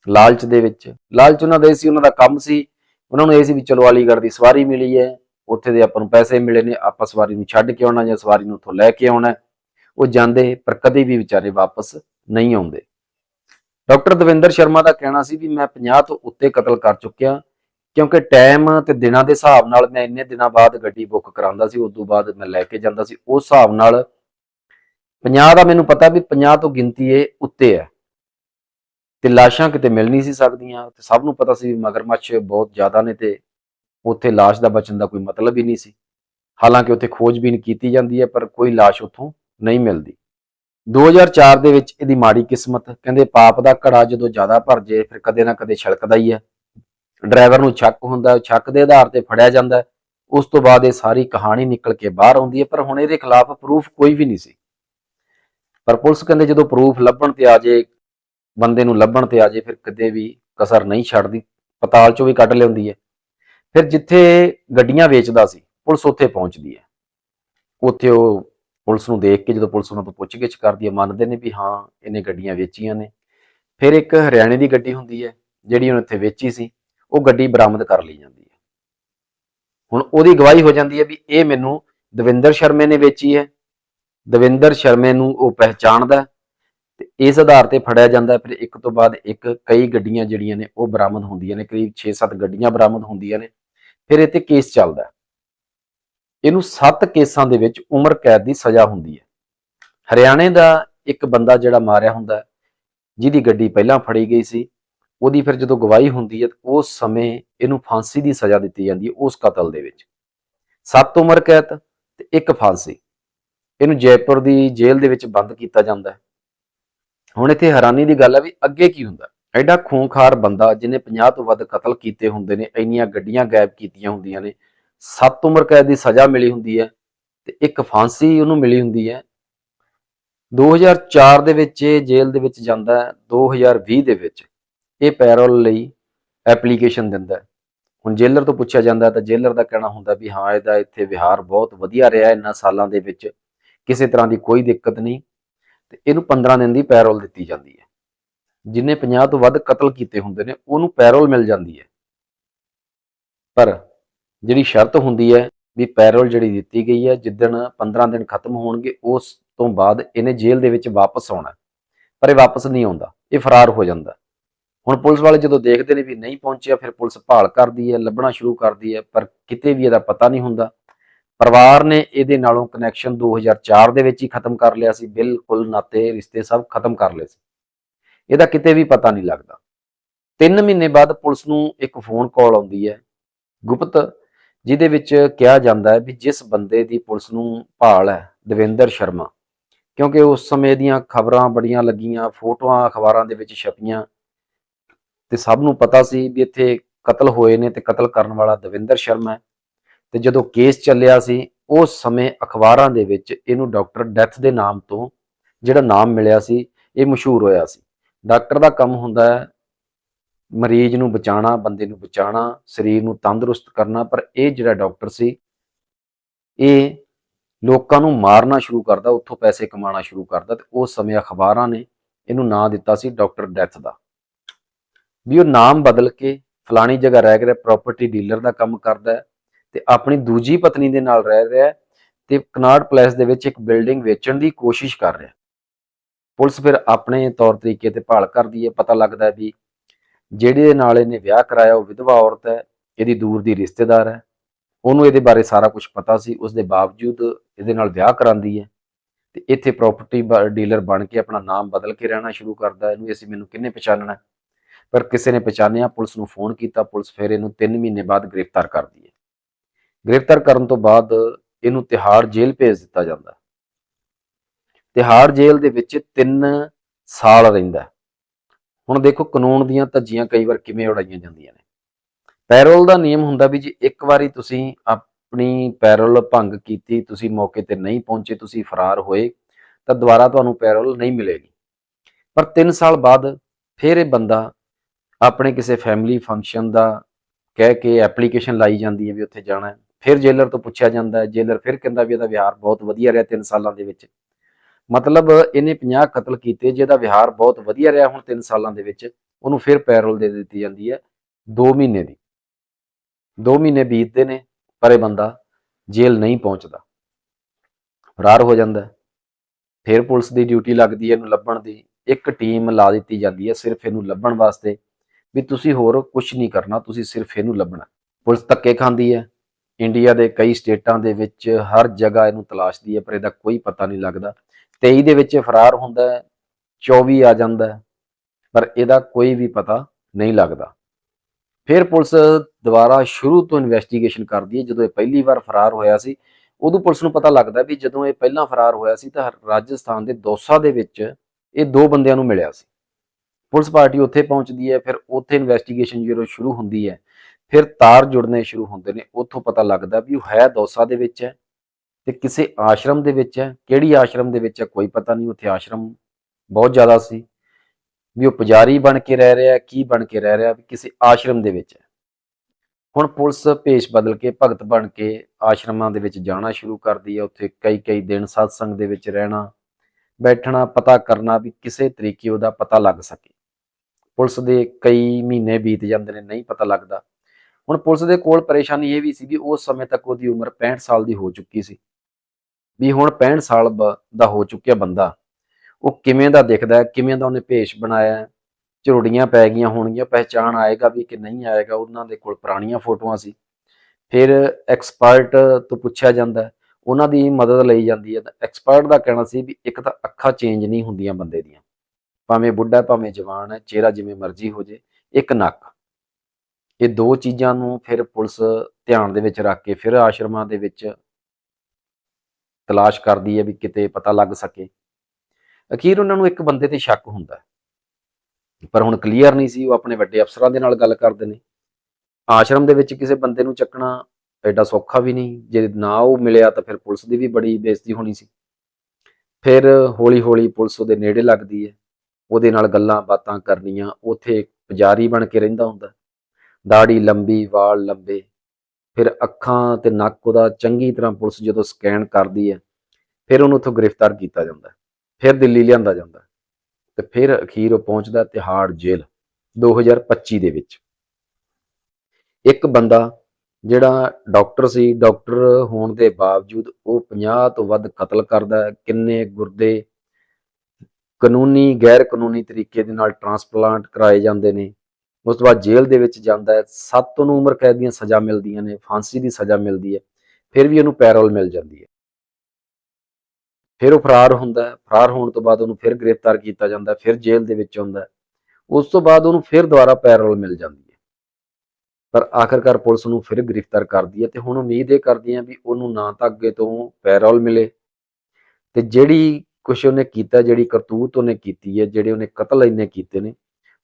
ਲਾਲਚ ਦੇ ਵਿੱਚ। ਲਾਲਚ ਉਹਨਾਂ ਦਾ ਇਹ ਸੀ, ਉਹਨਾਂ ਦਾ ਕੰਮ ਸੀ। ਉਹਨਾਂ ਨੂੰ ਇਹ ਸੀ ਵੀ ਚਲੋ ਅਲੀਗੜ੍ਹ ਦੀ ਸਵਾਰੀ ਮਿਲੀ ਹੈ। ਉੱਥੇ ਦੇ ਆਪਾਂ ਨੂੰ ਪੈਸੇ ਮਿਲੇ ਨੇ, ਆਪਾਂ ਸਵਾਰੀ ਨੂੰ ਛੱਡ ਕੇ ਆਉਣਾ ਜਾਂ ਸਵਾਰੀ ਨੂੰ ਉੱਥੋਂ ਲੈ ਕੇ ਆਉਣਾ ਉਹ ਜਾਂਦੇ ਪਰ ਕਦੇ ਵੀ ਵਿਚਾਰੇ ਵਾਪਸ ਨਹੀਂ ਆਉਂਦੇ। ਡਾਕਟਰ ਦਵਿੰਦਰ ਸ਼ਰਮਾ ਦਾ ਕਹਿਣਾ ਸੀ ਵੀ ਮੈਂ 50 ਤੋਂ ਉੱਤੇ ਕਤਲ ਕਰ ਚੁੱਕਿਆ, ਕਿਉਂਕਿ ਟਾਈਮ ਤੇ ਦਿਨਾਂ ਦੇ ਹਿਸਾਬ ਨਾਲ ਮੈਂ ਇੰਨੇ ਦਿਨਾਂ ਬਾਅਦ ਗੱਡੀ ਬੁੱਕ ਕਰਾਉਂਦਾ ਸੀ ਉਸ ਤੋਂ ਬਾਅਦ ਮੈਂ ਲੈ ਕੇ ਜਾਂਦਾ ਸੀ, ਉਸ ਹਿਸਾਬ ਨਾਲ 50 ਦਾ ਮੈਨੂੰ ਪਤਾ ਵੀ 50 ਤੋਂ ਗਿਣਤੀ ਇਹ ਉੱਤੇ ਹੈ। ਤੇ ਲਾਸ਼ਾਂ ਕਿਤੇ ਮਿਲ ਨਹੀਂ ਸੀ ਸਕਦੀਆਂ, ਤੇ ਸਭ ਨੂੰ ਪਤਾ ਸੀ ਵੀ ਮਗਰਮੱਛ ਬਹੁਤ ਜ਼ਿਆਦਾ ਨੇ ਤੇ ਉੱਥੇ ਲਾਸ਼ ਦਾ ਬਚਣ ਦਾ ਕੋਈ ਮਤਲਬ ਹੀ ਨਹੀਂ ਸੀ। ਹਾਲਾਂਕਿ ਉੱਥੇ ਖੋਜਬੀਨ ਕੀਤੀ ਜਾਂਦੀ ਹੈ, ਪਰ ਕੋਈ ਲਾਸ਼ ਉੱਥੋਂ ਨਹੀਂ ਮਿਲਦੀ। 2004 ਦੇ ਵਿੱਚ ਇਹਦੀ ਮਾੜੀ ਕਿਸਮਤ, ਕਹਿੰਦੇ ਪਾਪ ਦਾ ਘੜਾ ਜਦੋਂ ਜ਼ਿਆਦਾ ਭਰ ਜੇ ਫਿਰ ਕਦੇ ਨਾ ਕਦੇ ਛਲਕਦਾ ਹੀ ਹੈ। ਡਰਾਈਵਰ ਨੂੰ ਸ਼ੱਕ ਹੁੰਦਾ ਸ਼ੱਕ ਦੇ ਆਧਾਰ ਤੇ ਫੜਿਆ ਜਾਂਦਾ ਉਸ ਤੋਂ ਬਾਅਦ ਇਹ ਸਾਰੀ ਕਹਾਣੀ ਨਿਕਲ ਕੇ ਬਾਹਰ ਆਉਂਦੀ ਹੈ, ਪਰ ਹੁਣ ਇਹਦੇ ਖਿਲਾਫ ਪ੍ਰੂਫ ਕੋਈ ਵੀ ਨਹੀਂ ਸੀ। ਪਰ ਪੁਲਿਸ ਕਹਿੰਦੇ ਜਦੋਂ ਪ੍ਰੂਫ ਲੱਭਣ ਤੇ ਆ ਜੇ ਬੰਦੇ ਨੂੰ ਲੱਭਣ ਤੇ ਆ ਜੇ ਫਿਰ ਕਦੇ ਵੀ ਕਸਰ ਨਹੀਂ ਛੱਡਦੀ। ਪਤਾਲ ਚੋਂ ਵੀ ਕੱਢ ਲਿਆਉਂਦੀ ਹੈ। ਫਿਰ ਜਿੱਥੇ ਗੱਡੀਆਂ ਵੇਚਦਾ ਸੀ, ਪੁਲਿਸ ਉੱਥੇ ਪਹੁੰਚਦੀ ਹੈ। ਉੱਥੇ ਉਹ ਪੁਲਿਸ ਨੂੰ ਦੇਖ ਕੇ ਜਦੋਂ ਪੁਲਿਸ ਉਹਨਾਂ ਤੋਂ ਪੁੱਛਗਿੱਛ ਕਰਦੀ ਹੈ, ਮੰਨਦੇ ਨੇ ਵੀ ਹਾਂ, ਇਹਨੇ ਗੱਡੀਆਂ ਵੇਚੀਆਂ ਨੇ। ਫਿਰ ਇੱਕ ਹਰਿਆਣੇ ਦੀ ਗੱਡੀ ਹੁੰਦੀ ਹੈ, ਜਿਹੜੀ ਉਹਨੇ ਇੱਥੇ ਵੇਚੀ ਸੀ, ਉਹ ਗੱਡੀ ਬਰਾਮਦ ਕਰ ਲਈ ਜਾਂਦੀ ਹੈ। ਹੁਣ ਉਹਦੀ ਗਵਾਹੀ ਹੋ ਜਾਂਦੀ ਹੈ ਵੀ ਇਹ ਮੈਨੂੰ ਦਵਿੰਦਰ ਸ਼ਰਮੇ ਨੇ ਵੇਚੀ ਹੈ। ਦਵਿੰਦਰ ਸ਼ਰਮੇ ਨੂੰ ਉਹ ਪਹਿਚਾਣਦਾ ਹੈ ਤੇ ਇਸ ਆਧਾਰ ਤੇ ਫੜਿਆ ਜਾਂਦਾ ਫਿਰ ਇੱਕ ਤੋਂ ਬਾਅਦ ਇੱਕ ਕਈ ਗੱਡੀਆਂ ਜਿਹੜੀਆਂ ਨੇ, ਉਹ ਬਰਾਮਦ ਹੁੰਦੀਆਂ ਨੇ, ਕਰੀਬ 6-7 ਗੱਡੀਆਂ ਬਰਾਮਦ ਹੁੰਦੀਆਂ ਨੇ। ਫਿਰ ਇਹ ਤੇ ਕੇਸ ਚੱਲਦਾ ਇਹਨੂੰ 7 ਕੇਸਾਂ ਦੇ ਵਿੱਚ ਉਮਰ ਕੈਦ ਦੀ ਸਜ਼ਾ ਹੁੰਦੀ ਹੈ। ਹਰਿਆਣੇ ਦਾ ਇੱਕ ਬੰਦਾ ਜਿਹੜਾ ਮਾਰਿਆ ਹੁੰਦਾ ਜਿਹਦੀ ਗੱਡੀ ਪਹਿਲਾਂ ਫੜੀ ਗਈ ਸੀ, ਉਹਦੀ ਫਿਰ ਜਦੋਂ ਗਵਾਹੀ ਹੁੰਦੀ ਹੈ, ਉਸ ਸਮੇਂ ਇਹਨੂੰ ਫਾਂਸੀ ਦੀ ਸਜ਼ਾ ਦਿੱਤੀ ਜਾਂਦੀ ਹੈ ਉਸ ਕਤਲ ਦੇ ਵਿੱਚ। 7 ਉਮਰ ਕੈਦ ਤੇ ਇੱਕ ਫਾਂਸੀ। ਇਹਨੂੰ ਜੈਪੁਰ ਦੀ ਜੇਲ੍ਹ ਦੇ ਵਿੱਚ ਬੰਦ ਕੀਤਾ ਜਾਂਦਾ ਹੈ। ਹੁਣ ਇੱਥੇ ਹੈਰਾਨੀ ਦੀ ਗੱਲ ਹੈ ਵੀ ਅੱਗੇ ਕੀ ਹੁੰਦਾ ਐਡਾ ਖੂੰਖਾਰ ਬੰਦਾ ਜਿਹਨੇ 50 ਤੋਂ ਵੱਧ ਕਤਲ ਕੀਤੇ ਹੁੰਦੇ ਨੇ, ਇੰਨੀਆਂ ਗੱਡੀਆਂ ਗਾਇਬ ਕੀਤੀਆਂ ਹੁੰਦੀਆਂ ਨੇ, ਸੱਤ ਉਮਰ ਕੈਦ ਦੀ ਸਜ਼ਾ ਮਿਲੀ ਹੁੰਦੀ ਹੈ ਤੇ ਇੱਕ ਫਾਂਸੀ ਉਹਨੂੰ ਮਿਲੀ ਹੁੰਦੀ ਹੈ। 2004 ਦੇ ਵਿੱਚ ਇਹ ਜੇਲ੍ਹ ਦੇ ਵਿੱਚ ਜਾਂਦਾ ਹੈ 2020 ਦੇ ਵਿੱਚ ਇਹ ਪੈਰੋਲ ਲਈ ਐਪਲੀਕੇਸ਼ਨ ਦਿੰਦਾ ਹੁਣ ਜੇਲਰ ਤੋਂ ਪੁੱਛਿਆ ਜਾਂਦਾ ਤਾਂ ਜੇਲਰ ਦਾ ਕਹਿਣਾ ਹੁੰਦਾ ਵੀ ਹਾਂ, ਇਹਦਾ ਇੱਥੇ ਵਿਹਾਰ ਬਹੁਤ ਵਧੀਆ ਰਿਹਾ ਇਹਨਾਂ ਸਾਲਾਂ ਦੇ ਵਿੱਚ, ਕਿਸੇ ਤਰ੍ਹਾਂ ਦੀ ਕੋਈ ਦਿੱਕਤ ਨਹੀਂ ਤੇ ਇਹਨੂੰ 15 ਦਿਨ ਦੀ ਪੈਰੋਲ ਦਿੱਤੀ ਜਾਂਦੀ ਹੈ। ਜਿਨੇ 50 ਤੋਂ ਵੱਧ ਕਤਲ ਕੀਤੇ ਹੁੰਦੇ ਨੇ, ਉਹਨੂੰ ਪੈਰੋਲ ਮਿਲ ਜਾਂਦੀ ਹੈ। ਪਰ ਜਿਹੜੀ ਸ਼ਰਤ ਹੁੰਦੀ ਹੈ ਵੀ ਪੈਰੋਲ ਜਿਹੜੀ ਦਿੱਤੀ ਗਈ ਹੈ ਜਿੱਦਣ 15 ਦਿਨ ਖਤਮ ਹੋਣਗੇ, ਉਸ ਤੋਂ ਬਾਅਦ ਇਹਨੇ ਜੇਲ੍ਹ ਦੇ ਵਿੱਚ ਵਾਪਸ ਆਉਣਾ ਪਰ ਇਹ ਵਾਪਸ ਨਹੀਂ ਆਉਂਦਾ, ਇਹ ਫਰਾਰ ਹੋ ਜਾਂਦਾ ਹੁਣ ਪੁਲਿਸ ਵਾਲੇ ਜਦੋਂ ਦੇਖਦੇ ਨੇ ਵੀ ਨਹੀਂ ਪਹੁੰਚਿਆ, ਫਿਰ ਪੁਲਿਸ ਭਾਲ ਕਰਦੀ ਹੈ, ਲੱਭਣਾ ਸ਼ੁਰੂ ਕਰਦੀ ਹੈ, ਪਰ ਕਿਤੇ ਵੀ ਇਹਦਾ ਪਤਾ ਨਹੀਂ ਹੁੰਦਾ। ਪਰਿਵਾਰ ਨੇ ਇਹਦੇ ਨਾਲੋਂ ਕਨੈਕਸ਼ਨ 2004 ਦੇ ਵਿੱਚ ਹੀ ਖਤਮ ਕਰ ਲਿਆ ਸੀ, ਬਿਲਕੁਲ ਨਾਤੇ ਰਿਸ਼ਤੇ ਸਭ ਖਤਮ ਕਰ ਲਏ ਸੀ। ਇਹਦਾ ਕਿਤੇ ਵੀ ਪਤਾ ਨਹੀਂ ਲੱਗਦਾ। 3 ਮਹੀਨੇ ਬਾਅਦ ਪੁਲਿਸ ਨੂੰ ਇੱਕ ਫੋਨ ਕਾਲ ਆਉਂਦੀ ਹੈ, ਗੁਪਤ, ਜਿਹਦੇ ਵਿੱਚ ਕਿਹਾ ਜਾਂਦਾ ਹੈ ਵੀ ਜਿਸ ਬੰਦੇ ਦੀ ਪੁਲਿਸ ਨੂੰ ਭਾਲ ਹੈ, ਦਵਿੰਦਰ ਸ਼ਰਮਾ। ਕਿਉਂਕਿ ਉਸ ਸਮੇਂ ਦੀਆਂ ਖਬਰਾਂ ਬੜੀਆਂ ਲੱਗੀਆਂ, ਫੋਟੋਆਂ, ਅਖਬਾਰਾਂ ਦੇ ਵਿੱਚ ਛਪੀਆਂ। ਤੇ ਸਭ ਨੂੰ ਪਤਾ ਸੀ ਵੀ ਇੱਥੇ ਕਤਲ ਹੋਏ ਨੇ ਤੇ ਕਤਲ ਕਰਨ ਵਾਲਾ ਦਵਿੰਦਰ ਸ਼ਰਮਾ ਹੈ। ਤੇ ਜਦੋਂ ਕੇਸ ਚੱਲਿਆ ਸੀ, ਉਸ ਸਮੇਂ ਅਖਬਾਰਾਂ ਦੇ ਵਿੱਚ ਇਹਨੂੰ ਡਾਕਟਰ ਡੈਥ ਦੇ ਨਾਮ ਤੋਂ ਜਿਹੜਾ ਨਾਮ ਮਿਲਿਆ ਸੀ, ਇਹ ਮਸ਼ਹੂਰ ਹੋਇਆ ਸੀ। ਡਾਕਟਰ ਦਾ ਕੰਮ ਹੁੰਦਾ ਹੈ ਮਰੀਜ਼ ਨੂੰ ਬਚਾਉਣਾ, ਬੰਦੇ ਨੂੰ ਬਚਾਉਣਾ, ਸਰੀਰ ਨੂੰ ਤੰਦਰੁਸਤ ਕਰਨਾ, ਪਰ ਇਹ ਜਿਹੜਾ ਡਾਕਟਰ ਸੀ, ਇਹ ਲੋਕਾਂ ਨੂੰ ਮਾਰਨਾ ਸ਼ੁਰੂ ਕਰਦਾ, ਉੱਥੋਂ ਪੈਸੇ ਕਮਾਉਣਾ ਸ਼ੁਰੂ ਕਰਦਾ ਤੇ ਉਸ ਸਮੇਂ ਅਖਬਾਰਾਂ ਨੇ ਇਹਨੂੰ ਨਾਂ ਦਿੱਤਾ ਸੀ ਡਾਕਟਰ ਡੈਥ ਦਾ। ਵੀ ਉਹ ਨਾਮ ਬਦਲ ਕੇ ਫਲਾਣੀ ਜਗ੍ਹਾ ਰਹਿ ਕੇ ਪ੍ਰਾਪਰਟੀ ਡੀਲਰ ਦਾ ਕੰਮ ਕਰਦਾ ਹੈ ਤੇ ਆਪਣੀ ਦੂਜੀ ਪਤਨੀ ਦੇ ਨਾਲ ਰਹਿ ਰਿਹਾ ਹੈ ਤੇ ਕਨਾਟ ਪਲੇਸ ਦੇ ਵਿੱਚ ਇੱਕ ਬਿਲਡਿੰਗ ਵੇਚਣ ਦੀ ਕੋਸ਼ਿਸ਼ ਕਰ ਰਿਹਾ ਪੁਲਿਸ ਫਿਰ ਆਪਣੇ ਤੌਰ ਤਰੀਕੇ ਤੇ ਭਾਲ ਕਰਦੀ ਹੈ। ਪਤਾ ਲੱਗਦਾ ਹੈ ਵੀ ਜਿਹੜੇ ਨਾਲ ਇਹਨੇ ਵਿਆਹ ਕਰਾਇਆ ਉਹ ਵਿਧਵਾ ਔਰਤ ਹੈ, ਇਹਦੀ ਦੂਰ ਦੀ ਰਿਸ਼ਤੇਦਾਰ ਹੈ। ਉਹਨੂੰ ਇਹਦੇ ਬਾਰੇ ਸਾਰਾ ਕੁਝ ਪਤਾ ਸੀ, ਉਸ ਦੇ ਬਾਵਜੂਦ ਇਹਦੇ ਨਾਲ ਵਿਆਹ ਕਰਾਂਦੀ ਹੈ। ਤੇ ਇੱਥੇ ਪ੍ਰਾਪਰਟੀ ਡੀਲਰ ਬਣ ਕੇ ਆਪਣਾ ਨਾਮ ਬਦਲ ਕੇ ਰਹਿਣਾ ਸ਼ੁਰੂ ਕਰਦਾ ਹੈ। ਇਹਨੂੰ ਅਸੀਂ ਮੈਨੂੰ ਕਿੰਨੇ ਪਛਾਣਨਾ ਪਰ ਕਿਸੇ ਨੇ ਪਛਾਣਿਆ, ਪੁਲਿਸ ਨੂੰ ਫੋਨ ਕੀਤਾ, ਪੁਲਿਸ ਫਿਰ ਇਹਨੂੰ 3 ਮਹੀਨੇ ਬਾਅਦ ਗ੍ਰਿਫਤਾਰ ਕਰਦੀ ਹੈ। ਗ੍ਰਿਫਤਾਰ ਕਰਨ ਤੋਂ ਬਾਅਦ ਇਹਨੂੰ ਤਿਹਾੜ ਜੇਲ੍ਹ ਭੇਜ ਦਿੱਤਾ ਜਾਂਦਾ ਤਿਹਾੜ ਜੇਲ੍ਹ ਦੇ ਵਿੱਚ 3 ਸਾਲ ਰਹਿੰਦਾ ਹੁਣ ਦੇਖੋ ਕਾਨੂੰਨ ਦੀਆਂ ਧੱਜੀਆਂ ਕਈ ਵਾਰ ਕਿਵੇਂ ਉਡਾਈਆਂ ਜਾਂਦੀਆਂ ਨੇ। ਪੈਰੋਲ ਦਾ ਨਿਯਮ ਹੁੰਦਾ ਵੀ ਜੇ ਇੱਕ ਵਾਰੀ ਤੁਸੀਂ ਆਪਣੀ ਪੈਰੋਲ ਭੰਗ ਕੀਤੀ, ਤੁਸੀਂ ਮੌਕੇ ਤੇ ਨਹੀਂ ਪਹੁੰਚੇ, ਤੁਸੀਂ ਫਰਾਰ ਹੋਏ, ਤਾਂ ਦੁਬਾਰਾ ਤੁਹਾਨੂੰ ਪੈਰੋਲ ਨਹੀਂ ਮਿਲੇਗੀ। ਪਰ 3 ਸਾਲ ਬਾਅਦ ਫਿਰ ਇਹ ਬੰਦਾ ਆਪਣੇ ਕਿਸੇ ਫੈਮਿਲੀ ਫੰਕਸ਼ਨ ਦਾ ਕਹਿ ਕੇ ਐਪਲੀਕੇਸ਼ਨ ਲਾਈ ਜਾਂਦੀ ਹੈ ਵੀ ਉੱਥੇ ਜਾਣਾ ਫਿਰ ਜੇਲਰ ਤੋਂ ਪੁੱਛਿਆ ਜਾਂਦਾ ਹੈ। ਜੇਲਰ ਫਿਰ ਕਹਿੰਦਾ ਵੀ ਇਹਦਾ ਵਿਹਾਰ ਬਹੁਤ ਵਧੀਆ ਰਿਹਾ 3 ਸਾਲਾਂ ਦੇ ਵਿੱਚ। ਮਤਲਬ ਇਹਨੇ 50 ਕਤਲ ਕੀਤੇ, ਜਿਹਦਾ ਵਿਹਾਰ ਬਹੁਤ ਵਧੀਆ ਰਿਹਾ ਹੁਣ 3 ਸਾਲਾਂ ਦੇ ਵਿੱਚ, ਉਹਨੂੰ ਫਿਰ ਪੈਰੋਲ ਦੇ ਦਿੱਤੀ ਜਾਂਦੀ ਹੈ 2 ਮਹੀਨੇ ਦੀ। 2 ਮਹੀਨੇ ਬੀਤਦੇ ਨੇ, ਪਰ ਇਹ ਬੰਦਾ ਜੇਲ੍ਹ ਨਹੀਂ ਪਹੁੰਚਦਾ। ਫਰਾਰ ਹੋ ਜਾਂਦਾ ਫਿਰ ਪੁਲਿਸ ਦੀ ਡਿਊਟੀ ਲੱਗਦੀ ਹੈ ਇਹਨੂੰ ਲੱਭਣ ਦੀ। ਇੱਕ ਟੀਮ ਲਾ ਦਿੱਤੀ ਜਾਂਦੀ ਹੈ ਸਿਰਫ ਇਹਨੂੰ ਲੱਭਣ ਵਾਸਤੇ ਵੀ ਤੁਸੀਂ ਹੋਰ ਕੁਝ ਨਹੀਂ ਕਰਨਾ, ਤੁਸੀਂ ਸਿਰਫ ਇਹਨੂੰ ਲੱਭਣਾ। ਪੁਲਿਸ ਧੱਕੇ ਖਾਂਦੀ ਹੈ। ਇੰਡੀਆ ਦੇ ਕਈ ਸਟੇਟਾਂ ਦੇ ਵਿੱਚ ਹਰ ਜਗ੍ਹਾ ਇਹਨੂੰ ਤਲਾਸ਼ਦੀ ਹੈ, ਪਰ ਇਹਦਾ ਕੋਈ ਪਤਾ ਨਹੀਂ ਲੱਗਦਾ। 23 ਦੇ ਵਿੱਚ ਇਹ ਫਰਾਰ ਹੁੰਦਾ ਹੈ 24 ਆ ਜਾਂਦਾ ਹੈ, ਪਰ ਇਹਦਾ ਕੋਈ ਵੀ ਪਤਾ ਨਹੀਂ ਲੱਗਦਾ। ਫਿਰ ਪੁਲਿਸ ਦੁਬਾਰਾ ਸ਼ੁਰੂ ਤੋਂ ਇਨਵੈਸਟੀਗੇਸ਼ਨ ਕਰਦੀ ਹੈ, ਜਦੋਂ ਇਹ ਪਹਿਲੀ ਵਾਰ ਫਰਾਰ ਹੋਇਆ ਸੀ, ਉਦੋਂ ਪੁਲਿਸ ਨੂੰ ਪਤਾ ਲੱਗਦਾ ਵੀ ਜਦੋਂ ਇਹ ਪਹਿਲਾਂ ਫਰਾਰ ਹੋਇਆ ਸੀ, ਤਾਂ ਰਾਜਸਥਾਨ ਦੇ ਦੌਸਾ ਦੇ ਵਿੱਚ ਇਹ ਦੋ ਬੰਦਿਆਂ ਨੂੰ ਮਿਲਿਆ ਸੀ। ਪੁਲਿਸ ਪਾਰਟੀ ਉੱਥੇ ਪਹੁੰਚਦੀ ਹੈ, ਫਿਰ ਉੱਥੇ ਇਨਵੈਸਟੀਗੇਸ਼ਨ ਜਦੋਂ ਸ਼ੁਰੂ ਹੁੰਦੀ ਹੈ ਫਿਰ ਤਾਰ ਜੁੜਨੇ ਸ਼ੁਰੂ ਹੁੰਦੇ ਨੇ, ਉੱਥੋਂ ਪਤਾ ਲੱਗਦਾ ਵੀ ਉਹ ਹੈ ਦੌਸਾ ਦੇ ਵਿੱਚ ਹੈ ਤੇ ਕਿਸੇ ਆਸ਼ਰਮ ਦੇ ਵਿੱਚ ਹੈ। ਕਿਹੜੀ ਆਸ਼ਰਮ ਦੇ ਵਿੱਚ ਹੈ ਕੋਈ ਪਤਾ ਨਹੀਂ, ਉੱਥੇ ਆਸ਼ਰਮ ਬਹੁਤ ਜ਼ਿਆਦਾ ਸੀ। ਵੀ ਉਹ ਪੁਜਾਰੀ ਬਣ ਕੇ ਰਹਿ ਰਿਹਾ, ਕੀ ਬਣ ਕੇ ਰਹਿ ਰਿਹਾ, ਵੀ ਕਿਸੇ ਆਸ਼ਰਮ ਦੇ ਵਿੱਚ ਹੈ। ਹੁਣ ਪੁਲਿਸ ਭੇਸ਼ ਬਦਲ ਕੇ, ਭਗਤ ਬਣ ਕੇ ਆਸ਼ਰਮਾਂ ਦੇ ਵਿੱਚ ਜਾਣਾ ਸ਼ੁਰੂ ਕਰਦੀ ਹੈ। ਉੱਥੇ ਕਈ ਕਈ ਦਿਨ ਸਤਸੰਗ ਦੇ ਵਿੱਚ ਰਹਿਣਾ, ਬੈਠਣਾ, ਪਤਾ ਕਰਨਾ ਵੀ ਕਿਸੇ ਤਰੀਕੇ ਉਹਦਾ ਪਤਾ ਲੱਗ ਸਕੇ। ਪੁਲਿਸ ਦੇ ਕਈ ਮਹੀਨੇ ਬੀਤ ਜਾਂਦੇ ਨੇ, ਨਹੀਂ ਪਤਾ ਲੱਗਦਾ। ਹੁਣ ਪੁਲਿਸ ਦੇ ਕੋਲ ਪਰੇਸ਼ਾਨੀ ਇਹ ਵੀ ਸੀ ਵੀ ਉਸ ਸਮੇਂ ਤੱਕ ਉਹਦੀ ਉਮਰ 65 ਸਾਲ ਦੀ ਹੋ ਚੁੱਕੀ ਸੀ। ਵੀ ਹੁਣ 65 ਸਾਲ ਬ- ਦਾ ਹੋ ਚੁੱਕਿਆ ਬੰਦਾ। ਉਹ ਕਿਵੇਂ ਦਾ ਦਿਖਦਾ ਕਿਵੇਂ ਦਾ ਉਹਨੇ ਭੇਸ਼ ਬਣਾਇਆ ਝੁਰੜੀਆਂ ਪੈ ਗਈਆਂ ਹੋਣਗੀਆਂ, ਪਹਿਚਾਣ ਆਏਗਾ ਵੀ ਕਿ ਨਹੀਂ ਆਏਗਾ, ਉਹਨਾਂ ਦੇ ਕੋਲ ਪੁਰਾਣੀਆਂ ਫੋਟੋਆਂ ਸੀ। ਫਿਰ ਐਕਸਪਰਟ ਤੋਂ ਪੁੱਛਿਆ ਜਾਂਦਾ ਉਹਨਾਂ ਦੀ ਮਦਦ ਲਈ ਜਾਂਦੀ ਹੈ। ਤਾਂ ਐਕਸਪਰਟ ਦਾ ਕਹਿਣਾ ਸੀ ਵੀ ਇੱਕ ਤਾਂ ਅੱਖਾਂ ਚੇਂਜ ਨਹੀਂ ਹੁੰਦੀਆਂ ਬੰਦੇ ਦੀਆਂ। ਭਾਵੇਂ ਬੁੱਢਾ, ਭਾਵੇਂ ਜਵਾਨ ਹੈ, ਚਿਹਰਾ ਜਿਵੇਂ ਮਰਜ਼ੀ ਹੋ ਜੇ, ਇੱਕ ਨੱਕ। ਇਹ ਦੋ ਚੀਜ਼ਾਂ ਨੂੰ ਫਿਰ ਪੁਲਿਸ ਧਿਆਨ ਦੇ ਵਿੱਚ ਰੱਖ ਕੇ ਫਿਰ ਆਸ਼ਰਮਾਂ ਦੇ ਵਿੱਚ ਤਲਾਸ਼ ਕਰਦੀ ਹੈ ਵੀ ਕਿਤੇ ਪਤਾ ਲੱਗ ਸਕੇ। ਅਖੀਰ ਉਹਨਾਂ ਨੂੰ ਇੱਕ ਬੰਦੇ ਤੇ ਸ਼ੱਕ ਹੁੰਦਾ ਪਰ ਹੁਣ ਕਲੀਅਰ ਨਹੀਂ ਸੀ, ਉਹ ਆਪਣੇ ਵੱਡੇ ਅਫਸਰਾਂ ਦੇ ਨਾਲ ਗੱਲ ਕਰਦੇ ਨੇ। ਆਸ਼ਰਮ ਦੇ ਵਿੱਚ ਕਿਸੇ ਬੰਦੇ ਨੂੰ ਚੱਕਣਾ ਐਡਾ ਸੌਖਾ ਵੀ ਨਹੀਂ, ਜੇ ਨਾ ਉਹ ਮਿਲਿਆ ਤਾਂ ਫਿਰ ਪੁਲਿਸ ਦੀ ਵੀ ਬੜੀ ਬੇਇੱਜ਼ਤੀ ਹੋਣੀ ਸੀ। ਫਿਰ ਹੌਲੀ-ਹੌਲੀ ਪੁਲਿਸ ਉਹਦੇ ਨੇੜੇ ਲੱਗਦੀ ਹੈ। ਉਹਦੇ ਨਾਲ ਗੱਲਾਂ ਬਾਤਾਂ ਕਰਨੀਆਂ, ਉੱਥੇ ਪੁਜਾਰੀ ਬਣ ਕੇ ਰਹਿੰਦਾ ਹੁੰਦਾ। ਦਾੜੀ ਲੰਬੀ, ਵਾਲ ਲੰਬੇ। ਫਿਰ ਅੱਖਾਂ ਤੇ ਨੱਕ ਉਹਦਾ ਚੰਗੀ ਤਰ੍ਹਾਂ ਪੁਲਿਸ ਜਦੋਂ ਸਕੈਨ ਕਰਦੀ ਹੈ, ਫਿਰ ਉਹਨੂੰ ਉੱਥੋਂ ਗ੍ਰਿਫਤਾਰ ਕੀਤਾ ਜਾਂਦਾ ਫਿਰ ਦਿੱਲੀ ਲਿਆਂਦਾ ਜਾਂਦਾ ਹੈ। ਤੇ ਫਿਰ ਅਖੀਰ ਉਹ ਪਹੁੰਚਦਾ ਤਿਹਾੜ ਜੇਲ੍ਹ 2025 ਦੇ ਵਿੱਚ। ਇੱਕ ਬੰਦਾ ਜਿਹੜਾ ਡਾਕਟਰ ਸੀ, ਡਾਕਟਰ ਹੋਣ ਦੇ ਬਾਵਜੂਦ ਉਹ 50 ਤੋਂ ਵੱਧ ਕਤਲ ਕਰਦਾ ਕਿੰਨੇ ਗੁਰਦੇ ਕਾਨੂੰਨੀ ਗੈਰ ਕਾਨੂੰਨੀ ਤਰੀਕੇ ਦੇ ਨਾਲ ਟਰਾਂਸਪਲਾਂਟ ਕਰਾਏ ਜਾਂਦੇ ਨੇ। ਉਸ ਤੋਂ ਬਾਅਦ ਜੇਲ੍ਹ ਦੇ ਵਿੱਚ ਜਾਂਦਾ ਹੈ। ਸੱਤ ਨੂੰ ਉਮਰ ਕੈਦ ਦੀਆਂ ਸਜ਼ਾ ਮਿਲਦੀਆਂ ਨੇ, ਫਾਂਸੀ ਦੀ ਸਜ਼ਾ ਮਿਲਦੀ ਹੈ। ਫਿਰ ਵੀ ਉਹਨੂੰ ਪੈਰੋਲ ਮਿਲ ਜਾਂਦੀ ਹੈ। ਫਿਰ ਉਹ ਫਰਾਰ ਹੁੰਦਾ ਹੈ। ਫਰਾਰ ਹੋਣ ਤੋਂ ਬਾਅਦ ਉਹਨੂੰ ਫਿਰ ਗ੍ਰਿਫਤਾਰ ਕੀਤਾ ਜਾਂਦਾ ਫਿਰ ਜੇਲ੍ਹ ਦੇ ਵਿੱਚ ਆਉਂਦਾ ਉਸ ਤੋਂ ਬਾਅਦ ਉਹਨੂੰ ਫਿਰ ਦੁਬਾਰਾ ਪੈਰੋਲ ਮਿਲ ਜਾਂਦੀ ਹੈ। ਪਰ ਆਖਰਕਾਰ ਪੁਲਿਸ ਨੂੰ ਫਿਰ ਗ੍ਰਿਫਤਾਰ ਕਰਦੀ ਹੈ ਤੇ ਹੁਣ ਉਮੀਦ ਇਹ ਕਰਦੀ ਹੈ ਵੀ ਉਹਨੂੰ ਨਾ ਤਾਂ ਅੱਗੇ ਤੋਂ ਪੈਰੋਲ ਮਿਲੇ ਤੇ ਜਿਹੜੀ ਕੁਛ ਉਹਨੇ ਕੀਤਾ, ਜਿਹੜੀ ਕਰਤੂਤ ਉਹਨੇ ਕੀਤੀ ਹੈ, ਜਿਹੜੇ ਉਹਨੇ ਕਤਲ ਇੰਨੇ ਕੀਤੇ ਨੇ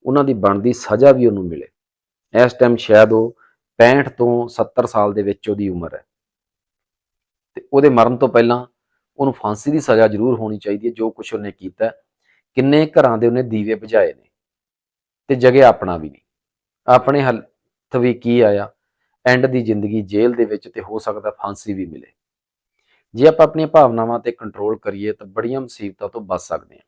ਉਹਨਾਂ ਦੀ ਬਣਦੀ ਸਜ਼ਾ ਵੀ ਉਹਨੂੰ ਮਿਲੇ। ਇਸ ਟਾਈਮ ਸ਼ਾਇਦ ਉਹ 65 ਤੋਂ 70 ਸਾਲ ਦੇ ਵਿੱਚ ਉਹਦੀ ਉਮਰ ਹੈ। ਤੇ ਉਹਦੇ ਮਰਨ ਤੋਂ ਪਹਿਲਾਂ ਉਹਨੂੰ ਫਾਂਸੀ ਦੀ ਸਜ਼ਾ ਜ਼ਰੂਰ ਹੋਣੀ ਚਾਹੀਦੀ ਹੈ, ਜੋ ਕੁਛ ਉਹਨੇ ਕੀਤਾ ਕਿੰਨੇ ਘਰਾਂ ਦੇ ਉਹਨੇ ਦੀਵੇ ਬੁਝਾਏ ਨੇ ਤੇ ਜਗਿਆ ਆਪਣਾ ਵੀ ਨਹੀਂ। ਆਪਣੇ ਹੱਥ ਵੀ ਕੀ ਆਇਆ? ਐਂਡ ਦੀ ਜ਼ਿੰਦਗੀ ਜੇਲ੍ਹ ਦੇ ਵਿੱਚ ਤੇ ਹੋ ਸਕਦਾ ਫਾਂਸੀ ਵੀ ਮਿਲੇ। ਜੇ ਆਪਾਂ ਆਪਣੀਆਂ ਭਾਵਨਾਵਾਂ ਤੇ ਕੰਟਰੋਲ ਕਰੀਏ ਤਾਂ ਬੜੀਆਂ ਮੁਸੀਬਤਾਂ ਤੋਂ ਬਚ ਸਕਦੇ ਹਾਂ।